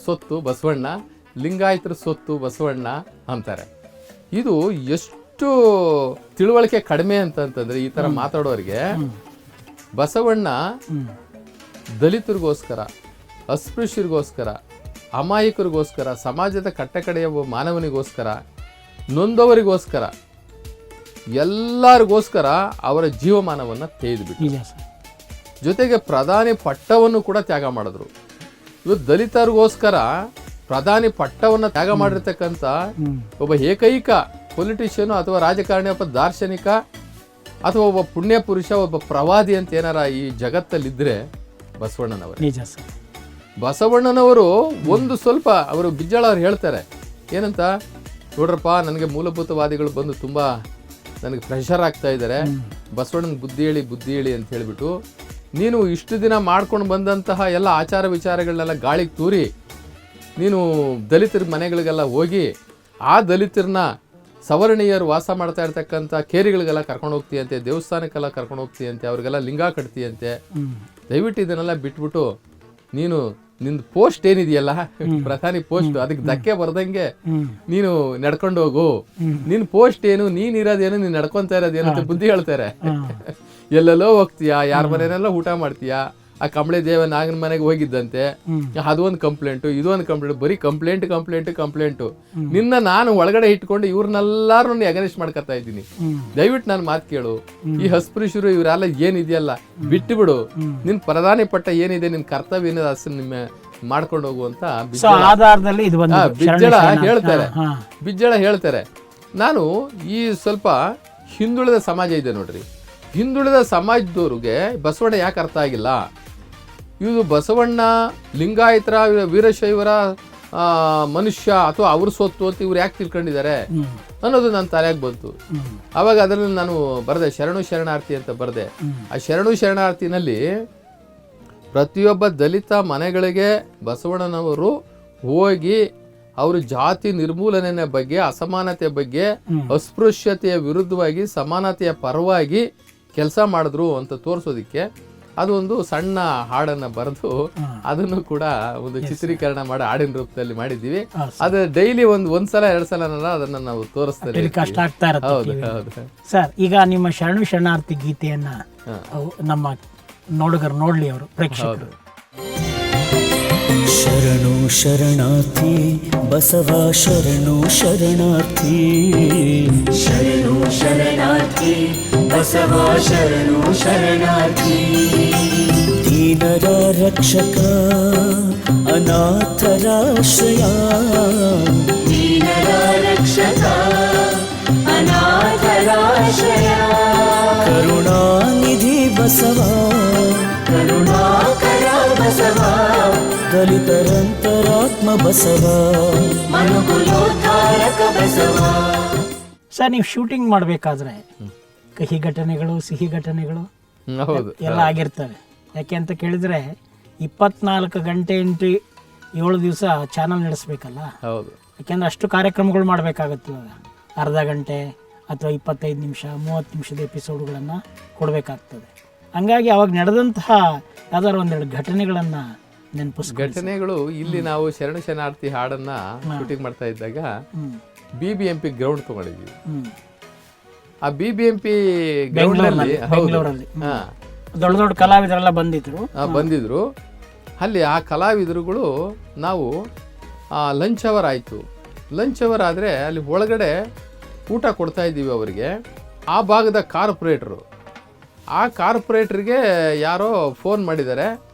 ಸೊತ್ತು ಬಸವಣ್ಣ ಲಿಂಗಾಯತರ ಸೊತ್ತು ಬಸವಣ್ಣ ಅಂತಾರೆ. ಇದು ಎಷ್ಟು ತಿಳುವಳಿಕೆ ಕಡಿಮೆ ಅಂತಂತಂದ್ರೆ ಈ ತರ ಮಾತಾಡೋರಿಗೆ ಬಸವಣ್ಣ ದಲಿತರಿಗೋಸ್ಕರ ಅಸ್ಪೃಶ್ಯರಿಗೋಸ್ಕರ ಅಮಾಯಕರಿಗೋಸ್ಕರ ಸಮಾಜದ ಕಟ್ಟಕಡೆಯ ಒಬ್ಬ ಮಾನವನಿಗೋಸ್ಕರ ನೊಂದವರಿಗೋಸ್ಕರ ಎಲ್ಲರಿಗೋಸ್ಕರ ಅವರ ಜೀವಮಾನವನ್ನು ತೆಗೆದುಬಿಟ್ಟು ಜೊತೆಗೆ ಪ್ರಧಾನಿ ಪಟ್ಟವನ್ನು ಕೂಡ ತ್ಯಾಗ ಮಾಡಿದ್ರು. ಇವತ್ತು ದಲಿತರಿಗೋಸ್ಕರ ಪ್ರಧಾನಿ ಪಟ್ಟವನ್ನು ತ್ಯಾಗ ಮಾಡಿರ್ತಕ್ಕಂಥ ಒಬ್ಬ ಏಕೈಕ ಪೊಲಿಟಿಷಿಯನು ಅಥವಾ ರಾಜಕಾರಣಿ ಒಬ್ಬ ದಾರ್ಶನಿಕ ಅಥವಾ ಒಬ್ಬ ಪುಣ್ಯ ಪುರುಷ ಒಬ್ಬ ಪ್ರವಾದಿ ಅಂತ ಏನಾರ ಈ ಜಗತ್ತಲ್ಲಿದ್ದರೆ ಬಸವಣ್ಣನವರು? ನಿಜ ಸರ್. ಬಸವಣ್ಣನವರು ಒಂದು ಸ್ವಲ್ಪ ಅವರು ಬಿಜ್ಜಾಳ ಅವ್ರು ಹೇಳ್ತಾರೆ. ಏನಂತ? ನೋಡ್ರಪ್ಪ ನನಗೆ ಮೂಲಭೂತವಾದಿಗಳು ಬಂದು ತುಂಬ ನನಗೆ ಪ್ರೆಷರ್ ಆಗ್ತಾ ಇದ್ದಾರೆ ಬಸವಣ್ಣನ ಬುದ್ಧಿ ಹೇಳಿ ಬುದ್ಧಿ ಹೇಳಿ ಅಂತ ಹೇಳಿಬಿಟ್ಟು ನೀನು ಇಷ್ಟು ದಿನ ಮಾಡ್ಕೊಂಡು ಬಂದಂತಹ ಎಲ್ಲ ಆಚಾರ ವಿಚಾರಗಳನ್ನೆಲ್ಲ ಗಾಳಿಗೆ ತೂರಿ ನೀನು ದಲಿತರ ಮನೆಗಳಿಗೆಲ್ಲ ಹೋಗಿ ಆ ದಲಿತರನ್ನ ಸವರ್ಣೀಯರು ವಾಸ ಮಾಡ್ತಾ ಇರ್ತಕ್ಕಂಥ ಕೇರಿಗಳಿಗೆಲ್ಲ ಕರ್ಕೊಂಡು ಹೋಗ್ತೀಯಂತೆ ದೇವಸ್ಥಾನಕ್ಕೆಲ್ಲ ಕರ್ಕೊಂಡು ಹೋಗ್ತೀಯಂತೆ ಅವ್ರಿಗೆಲ್ಲ ಲಿಂಗ ಕಟ್ತೀಯಂತೆ ದಯವಿಟ್ಟು ಇದನ್ನೆಲ್ಲ ಬಿಟ್ಬಿಟ್ಟು ನೀನು ನಿಂದು ಪೋಸ್ಟ್ ಏನಿದೆಯಲ್ಲ? ಪ್ರಧಾನಿ ಪೋಸ್ಟ್ ಅದಕ್ಕೆ ಧಕ್ಕೆ ಬರ್ದಂಗೆ ನೀನು ನಡ್ಕೊಂಡು ಹೋಗು. ನಿನ್ ಪೋಸ್ಟ್ ಏನು ನೀನ್ ಇರೋದೇನು ನೀನ್ ನಡ್ಕೊಂತ ಇರೋದೇನು ಅಂತ ಬುದ್ಧಿ ಹೇಳ್ತಾರೆ. ಎಲ್ಲೆಲ್ಲೋ ಹೋಗ್ತೀಯಾ? ಯಾರ ಮನೆಯಲ್ಲ ಊಟ ಮಾಡ್ತೀಯಾ? ಆ ಕಂಬಳಿ ದೇವ ನಾಗನ ಮನೆಗೆ ಹೋಗಿದ್ದಂತೆ. ಅದೊಂದು ಕಂಪ್ಲೇಂಟ್ ಇದು ಒಂದು ಕಂಪ್ಲೇಂಟ್ ಬರೀ ಕಂಪ್ಲೇಂಟ್ ಕಂಪ್ಲೇಂಟ್ ಕಂಪ್ಲೇಂಟ್ ನಿನ್ನ ನಾನು ಒಳಗಡೆ ಇಟ್ಕೊಂಡು ಇವ್ರನ್ನೆಲ್ಲಾರು ಅಗನಿಸ್ಟ್ ಮಾಡ್ಕೊತಾ ಇದ್ದೀನಿ. ದಯವಿಟ್ಟು ನಾನು ಮಾತು ಕೇಳು. ಈ ಹಸ್ಪೃಶ್ಯರು ಇವರೆಲ್ಲ ಏನಿದೆಯಲ್ಲ ಬಿಟ್ಟು ಬಿಡು ನಿನ್ ಪ್ರಧಾನಿ ಪಟ್ಟ ಏನಿದೆ ನಿನ್ ಕರ್ತವ್ಯ ಏನಿದೆ ಅಷ್ಟು ನಿಮ್ಮ ಮಾಡ್ಕೊಂಡು ಹೋಗುವಂತ ಬಿಜ್ಜಳ ಹೇಳ್ತಾರೆ. ಬಿಜ್ಜಳ ಹೇಳ್ತಾರೆ. ನಾನು ಈ ಸ್ವಲ್ಪ ಹಿಂದುಳಿದ ಸಮಾಜ ಇದೆ ನೋಡ್ರಿ. ಹಿಂದುಳಿದ ಸಮಾಜದವ್ರಿಗೆ ಬಸವಣ್ಣ ಯಾಕೆ ಅರ್ಥ ಆಗಿಲ್ಲ? ಇದು ಬಸವಣ್ಣ ಲಿಂಗಾಯತರ ವೀರಶೈವರ ಮನುಷ್ಯ ಅಥವಾ ಅವ್ರ ಸೊತ್ತು ಅಂತ ಇವ್ರು ಯಾಕೆ ತಿಳ್ಕೊಂಡಿದ್ದಾರೆ? ಅನ್ನೋದು ನನ್ನ ತಲೆಯಾಗಿ ಬಂತು. ಅವಾಗ ಅದರಲ್ಲಿ ನಾನು ಬರೆದೆ ಶರಣು ಶರಣಾರ್ಥಿ ಅಂತ ಬರೆದೆ. ಆ ಶರಣು ಶರಣಾರ್ಥಿನಲ್ಲಿ ಪ್ರತಿಯೊಬ್ಬ ದಲಿತ ಮನೆಗಳಿಗೆ ಬಸವಣ್ಣನವರು ಹೋಗಿ ಅವರ ಜಾತಿ ನಿರ್ಮೂಲನೆ ಬಗ್ಗೆ ಅಸಮಾನತೆ ಬಗ್ಗೆ ಅಸ್ಪೃಶ್ಯತೆಯ ವಿರುದ್ಧವಾಗಿ ಸಮಾನತೆಯ ಪರವಾಗಿ ಕೆಲಸ ಮಾಡಿದ್ರು ಅಂತ ತೋರಿಸೋದಕ್ಕೆ ಅದೊಂದು ಸಣ್ಣ ಹಾಡನ್ನ ಬರೆದು ಅದನ್ನು ಕೂಡ ಒಂದು ಚಿತ್ರೀಕರಣ ಮಾಡಿ ಹಾಡಿನ ರೂಪದಲ್ಲಿ ಮಾಡಿದ್ದೀವಿ. ಅದು ಡೈಲಿ ಒಂದು ಒಂದ್ಸಲ ಎರಡ್ ಸಲ ಅದನ್ನ ನಾವು ತೋರಿಸ್ತೇವೆ ಕಷ್ಟ ಆಗ್ತಾ ಇರುತ್ತೆ ಹೌದು ಹೌದು. ಸರ್ ಈಗ ನಿಮ್ಮ ಶರಣು ಶರಣಾರ್ಥಿ ಗೀತೆಯನ್ನ ನಮ್ಮ ನೋಡುಗರು ನೋಡ್ಲಿ ಅವರು ಪ್ರೇಕ್ಷಕರು. ಶರಣು ಶರಣಾರ್ಥಿ ಬಸವ ಶರಣು ಶರಣಾರ್ಥಿ ಶರಣು ಶರಣಾರ್ಥಿ ಬಸವ ಶರಣು ಶರಣಾರ್ಥಿ ದೀನರ ರಕ್ಷಕ ಅನಾಥರಾಶ್ರಯ ದೀನರ ರಕ್ಷಕ ಅನಾಥರಾಶ್ರಯ ಕರುಣಾನಿಧಿ ಬಸವ ಕರುಣಾಕರ ಬಸವ ದಲಿತರಂತರಾತ್ಮ ಬಸವ. ಸರ್ ನೀವು ಶೂಟಿಂಗ್ ಮಾಡಬೇಕಾದ್ರೆ ಕಹಿ ಘಟನೆಗಳು ಸಿಹಿ ಘಟನೆಗಳು ಹೌದು. ಎಲ್ಲ ಆಗಿರ್ತವೆ. ಯಾಕೆ ಅಂತ ಕೇಳಿದ್ರೆ ಇಪ್ಪತ್ನಾಲ್ಕು ಗಂಟೆ ಇಂಟು ಏಳು ದಿವಸ ಚಾನಲ್ ನಡೆಸ್ಬೇಕಲ್ಲ? ಹೌದು. ಯಾಕೆಂದ್ರೆ ಅಷ್ಟು ಕಾರ್ಯಕ್ರಮಗಳು ಮಾಡಬೇಕಾಗತ್ತೆ ಇವಾಗ. ಅರ್ಧ ಗಂಟೆ ಅಥವಾ ಇಪ್ಪತ್ತೈದು ನಿಮಿಷ ಮೂವತ್ತು ನಿಮಿಷದ ಎಪಿಸೋಡ್ಗಳನ್ನು ಕೊಡಬೇಕಾಗ್ತದೆ. ಹಂಗಾಗಿ ಅವಾಗ ನಡೆದಂತಹ ಯಾವ್ದಾದ್ರು ಒಂದೆರಡು ಘಟನೆಗಳನ್ನು ಘಟನೆಗಳು ಇಲ್ಲಿ ನಾವು ಶರಣ ಶರಣಾರ್ಥಿ ಹಾಡನ್ನ ಶೂಟಿಂಗ್ ಮಾಡ್ತಾ ಇದ್ದಾಗ. B B M P ground ತಗೊಂಡಿದ್ವಿ. ಆ B B M P ground ದೊಡ್ಡ ದೊಡ್ಡ ಕಲಾವಿದರೆಲ್ಲ ಬಂದಿದ್ರು. ಆ, ಬಂದಿದ್ರು. ಅಲ್ಲಿ ಆ ಕಲಾವಿದರುಗಳು ನಾವು ಲಂಚ್ ಅವರ್ ಆಯಿತು. ಲಂಚ್ ಅವರ್ ಆದರೆ ಅಲ್ಲಿ ಒಳಗಡೆ ಊಟ ಕೊಡ್ತಾ ಇದ್ದೀವಿ ಅವರಿಗೆ. ಆ ಭಾಗದ ಕಾರ್ಪೊರೇಟ್ರು. ಆ ಕಾರ್ಪೊರೇಟ್ರಿಗೆ ಯಾರೋ ಫೋನ್ ಮಾಡಿದ್ದಾರೆ.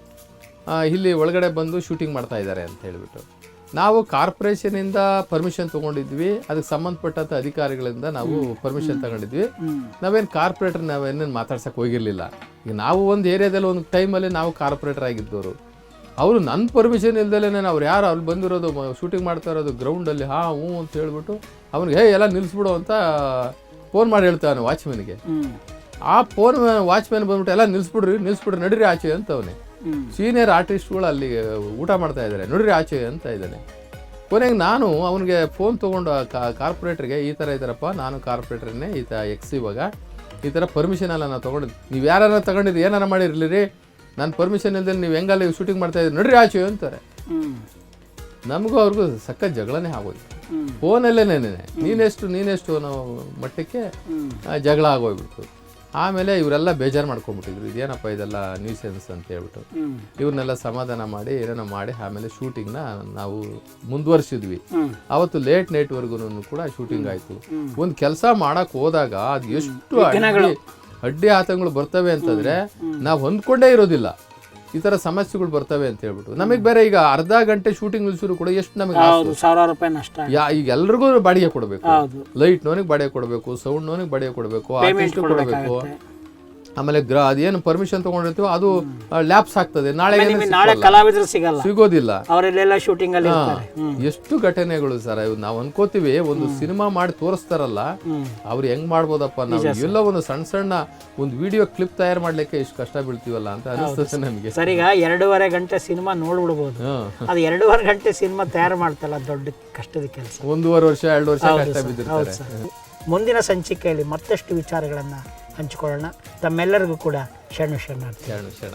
ಇಲ್ಲಿ ಒಳಗಡೆ ಬಂದು ಶೂಟಿಂಗ್ ಮಾಡ್ತಾ ಇದ್ದಾರೆ ಅಂತ ಹೇಳಿಬಿಟ್ಟು. ನಾವು ಕಾರ್ಪೊರೇಷನಿಂದ ಪರ್ಮಿಷನ್ ತೊಗೊಂಡಿದ್ವಿ. ಅದಕ್ಕೆ ಸಂಬಂಧಪಟ್ಟಂಥ ಅಧಿಕಾರಿಗಳಿಂದ ನಾವು ಪರ್ಮಿಷನ್ ತಗೊಂಡಿದ್ವಿ. ನಾವೇನು ಕಾರ್ಪೊರೇಟರ್ ನಾವೇನೇನು ಮಾತಾಡ್ಸಕ್ಕೆ ಹೋಗಿರಲಿಲ್ಲ. ಈಗ ನಾವು ಒಂದು ಏರಿಯಾದಲ್ಲಿ ಒಂದು ಟೈಮಲ್ಲಿ ನಾವು ಕಾರ್ಪೊರೇಟರ್ ಆಗಿದ್ದವರು. ಅವರು ನನ್ನ ಪರ್ಮಿಷನ್ ಇಲ್ದಲೇ ಅವ್ರು ಯಾರು ಅಲ್ಲಿ ಬಂದಿರೋದು ಶೂಟಿಂಗ್ ಮಾಡ್ತಾ ಇರೋದು ಗ್ರೌಂಡಲ್ಲಿ ಹಾಂ ಹ್ಞೂ ಅಂತ ಹೇಳ್ಬಿಟ್ಟು ಅವ್ನಿಗೆ ಹೇ ಎಲ್ಲ ನಿಲ್ಲಿಸ್ಬಿಡು ಅಂತ ಫೋನ್ ಮಾಡಿ ಹೇಳ್ತಾವನು ವಾಚ್ಮನ್ಗೆ ಆ ಫೋನ್ ವಾಚ್ಮ್ಯಾನ್ ಬಂದ್ಬಿಟ್ಟು ಎಲ್ಲ ನಿಲ್ಲಿಸ್ಬಿಡ್ರಿ ನಿಲ್ಲಿಸ್ಬಿಡ್ರಿ ನಡೀರಿ ಆಚೆ ಅಂತ ಅವನೇ ಸೀನಿಯರ್ ಆರ್ಟಿಸ್ಟ್ಗಳು ಅಲ್ಲಿ ಊಟ ಮಾಡ್ತಾ ಇದ್ದಾರೆ. ನೋಡ್ರಿ ಆಚೆ ಅಂತ ಇದ್ದಾನೆ. ಕೊನೆಗೆ ನಾನು ಅವನಿಗೆ ಫೋನ್ ತೊಗೊಂಡು ಕಾರ್ಪೊರೇಟ್ರಿಗೆ ಈ ಥರ ಇದ್ದಾರಪ್ಪ ನಾನು ಕಾರ್ಪೊರೇಟ್ರನ್ನೇ ಈ ಥರ ಎಕ್ಸ್ ಇವಾಗ. ಈ ಥರ ಪರ್ಮಿಷನ್ ಎಲ್ಲ ನಾನು ತೊಗೊಂಡಿದ್ದು ನೀವು ಯಾರು ತಗೊಂಡಿದ್ದು ಏನಾರ ಮಾಡಿರಲಿ ರೀ ನಾನು ಪರ್ಮಿಷನ್ ಇಲ್ದೇ ನೀವು ಹೆಂಗಲ್ಲಿ ಶೂಟಿಂಗ್ ಮಾಡ್ತಾ ಇದ್ದೀರಿ? ನೋಡ್ರಿ ಆಚೆ ಅಂತಾರೆ. ನಮಗೂ ಅವ್ರಿಗೂ ಸಕ್ಕ ಜಗಳನೇ ಆಗೋಯ್ತು. ಫೋನಲ್ಲೇನೆ ನೀನೆಷ್ಟು ನೀನೆಷ್ಟು ಅನ್ನೋ ಮಟ್ಟಕ್ಕೆ ಜಗಳ ಆಗೋಗ್ಬಿಡ್ತು. ಆಮೇಲೆ ಇವರೆಲ್ಲ ಬೇಜಾರು ಮಾಡ್ಕೊಂಡ್ಬಿಟ್ಟಿದ್ರು. ಇದೇನಪ್ಪ ಇದೆಲ್ಲ ನ್ಯೂಸೆನ್ಸ್ ಅಂತ ಹೇಳ್ಬಿಟ್ಟು. ಇವ್ರನ್ನೆಲ್ಲ ಸಮಾಧಾನ ಮಾಡಿ ಏನೇನೋ ಮಾಡಿ ಆಮೇಲೆ ಶೂಟಿಂಗ್ನ ನಾವು ಮುಂದುವರಿಸಿದ್ವಿ. ಅವತ್ತು ಲೇಟ್ ನೈಟ್ವರೆಗೂ ಕೂಡ ಶೂಟಿಂಗ್ ಆಯಿತು. ಒಂದು ಕೆಲಸ ಮಾಡೋಕೆ ಹೋದಾಗ ಅದು ಎಷ್ಟು ಅಡ್ಡಿ ಅಡ್ಡಿ ಆತಂಕಗಳು ಬರ್ತವೆ ಅಂತಂದರೆ ನಾವು ಹೊಂದ್ಕೊಂಡೇ ಇರೋದಿಲ್ಲ. ಈ ತರ ಸಮಸ್ಯೆಗಳು ಬರ್ತವೆ ಅಂತ ಹೇಳ್ಬಿಟ್ಟು. ನಮಗೆ ಬೇರೆ ಈಗ ಅರ್ಧ ಗಂಟೆ ಶೂಟಿಂಗ್ ನಿಲ್ಸಿದ್ರು ಕೂಡ ಎಷ್ಟು ನಮಗೆ ಹೌದು ಸಾವಿರಾರು ರೂಪಾಯಿ ನಷ್ಟ ಯಾ ಈಗ ಎಲ್ರಿಗೂ ಬಾಡಿಗೆ ಕೊಡಬೇಕು. ಹೌದು. ಲೈಟ್ ನೋನಿಗೆ ಬಾಡಿಗೆ ಕೊಡಬೇಕು ಸೌಂಡ್ ನೋನಿಗೆ ಬಾಡಿಗೆ ಕೊಡಬೇಕು ಆರ್ಟಿಸ್ಟ್ ಕೊಡಬೇಕು. ಆಮೇಲೆ ಗ್ರ ಅದೇನು ಪರ್ಮಿಷನ್ ತಗೊಂಡಿರ್ತೀವೋ ಅದು ಲ್ಯಾಪ್ಸ್ ಆಗ್ತದೆ. ನಾಳೆ ನಾಳೆ. ಕಲಾವಿದರು ಸಿಗಲ್ಲ. ಸಿಗೋದಿಲ್ಲ. ಶೂಟಿಂಗ್ ಅಲ್ಲಿ ಎಷ್ಟು ಘಟನೆಗಳು ಸರ್ ನಾವು ಅನ್ಕೋತೀವಿ ಒಂದು ಸಿನಿಮಾ ಮಾಡಿ ತೋರಿಸ್ತಾರಲ್ಲ ಅವ್ರು ಹೆಂಗ್ ಮಾಡ್ಬೋದಪ್ಪ ನಾವು? ಎಲ್ಲ ಒಂದು ಸಣ್ಣ ಸಣ್ಣ ಒಂದು ವಿಡಿಯೋ ಕ್ಲಿಪ್ ತಯಾರು ಮಾಡ್ಲಿಕ್ಕೆ ಇಷ್ಟು ಕಷ್ಟ ಬೀಳ್ತೀವಲ್ಲ ಅಂತ ಅನಿಸ್ತದೆ ನಮಗೆ. ಸರ್ ಈಗ ಎರಡೂವರೆ ಗಂಟೆ ಸಿನಿಮಾ ನೋಡ್ಬಿಡ್ಬೋದು. ಅದು ಎರಡೂವರೆ ಗಂಟೆ ಸಿನಿಮಾ ತಯಾರು ಮಾಡ್ತಲ್ಲ ದೊಡ್ಡ ಕಷ್ಟದ ಕೆಲಸ. ಒಂದೂವರೆ ವರ್ಷ ಎರಡು ವರ್ಷ ಕಷ್ಟ ಬಿದ್ದಿರ್ತಾರೆ. ಮುಂದಿನ ಸಂಚಿಕೆಯಲ್ಲಿ ಮತ್ತಷ್ಟು ವಿಚಾರಗಳನ್ನು ಹಂಚಿಕೊಳ್ಳೋಣ. ತಮ್ಮೆಲ್ಲರಿಗೂ ಕೂಡ ಶರಣು ಶರಣಾರ್ಥಿ ಶರಣು ಶರಣ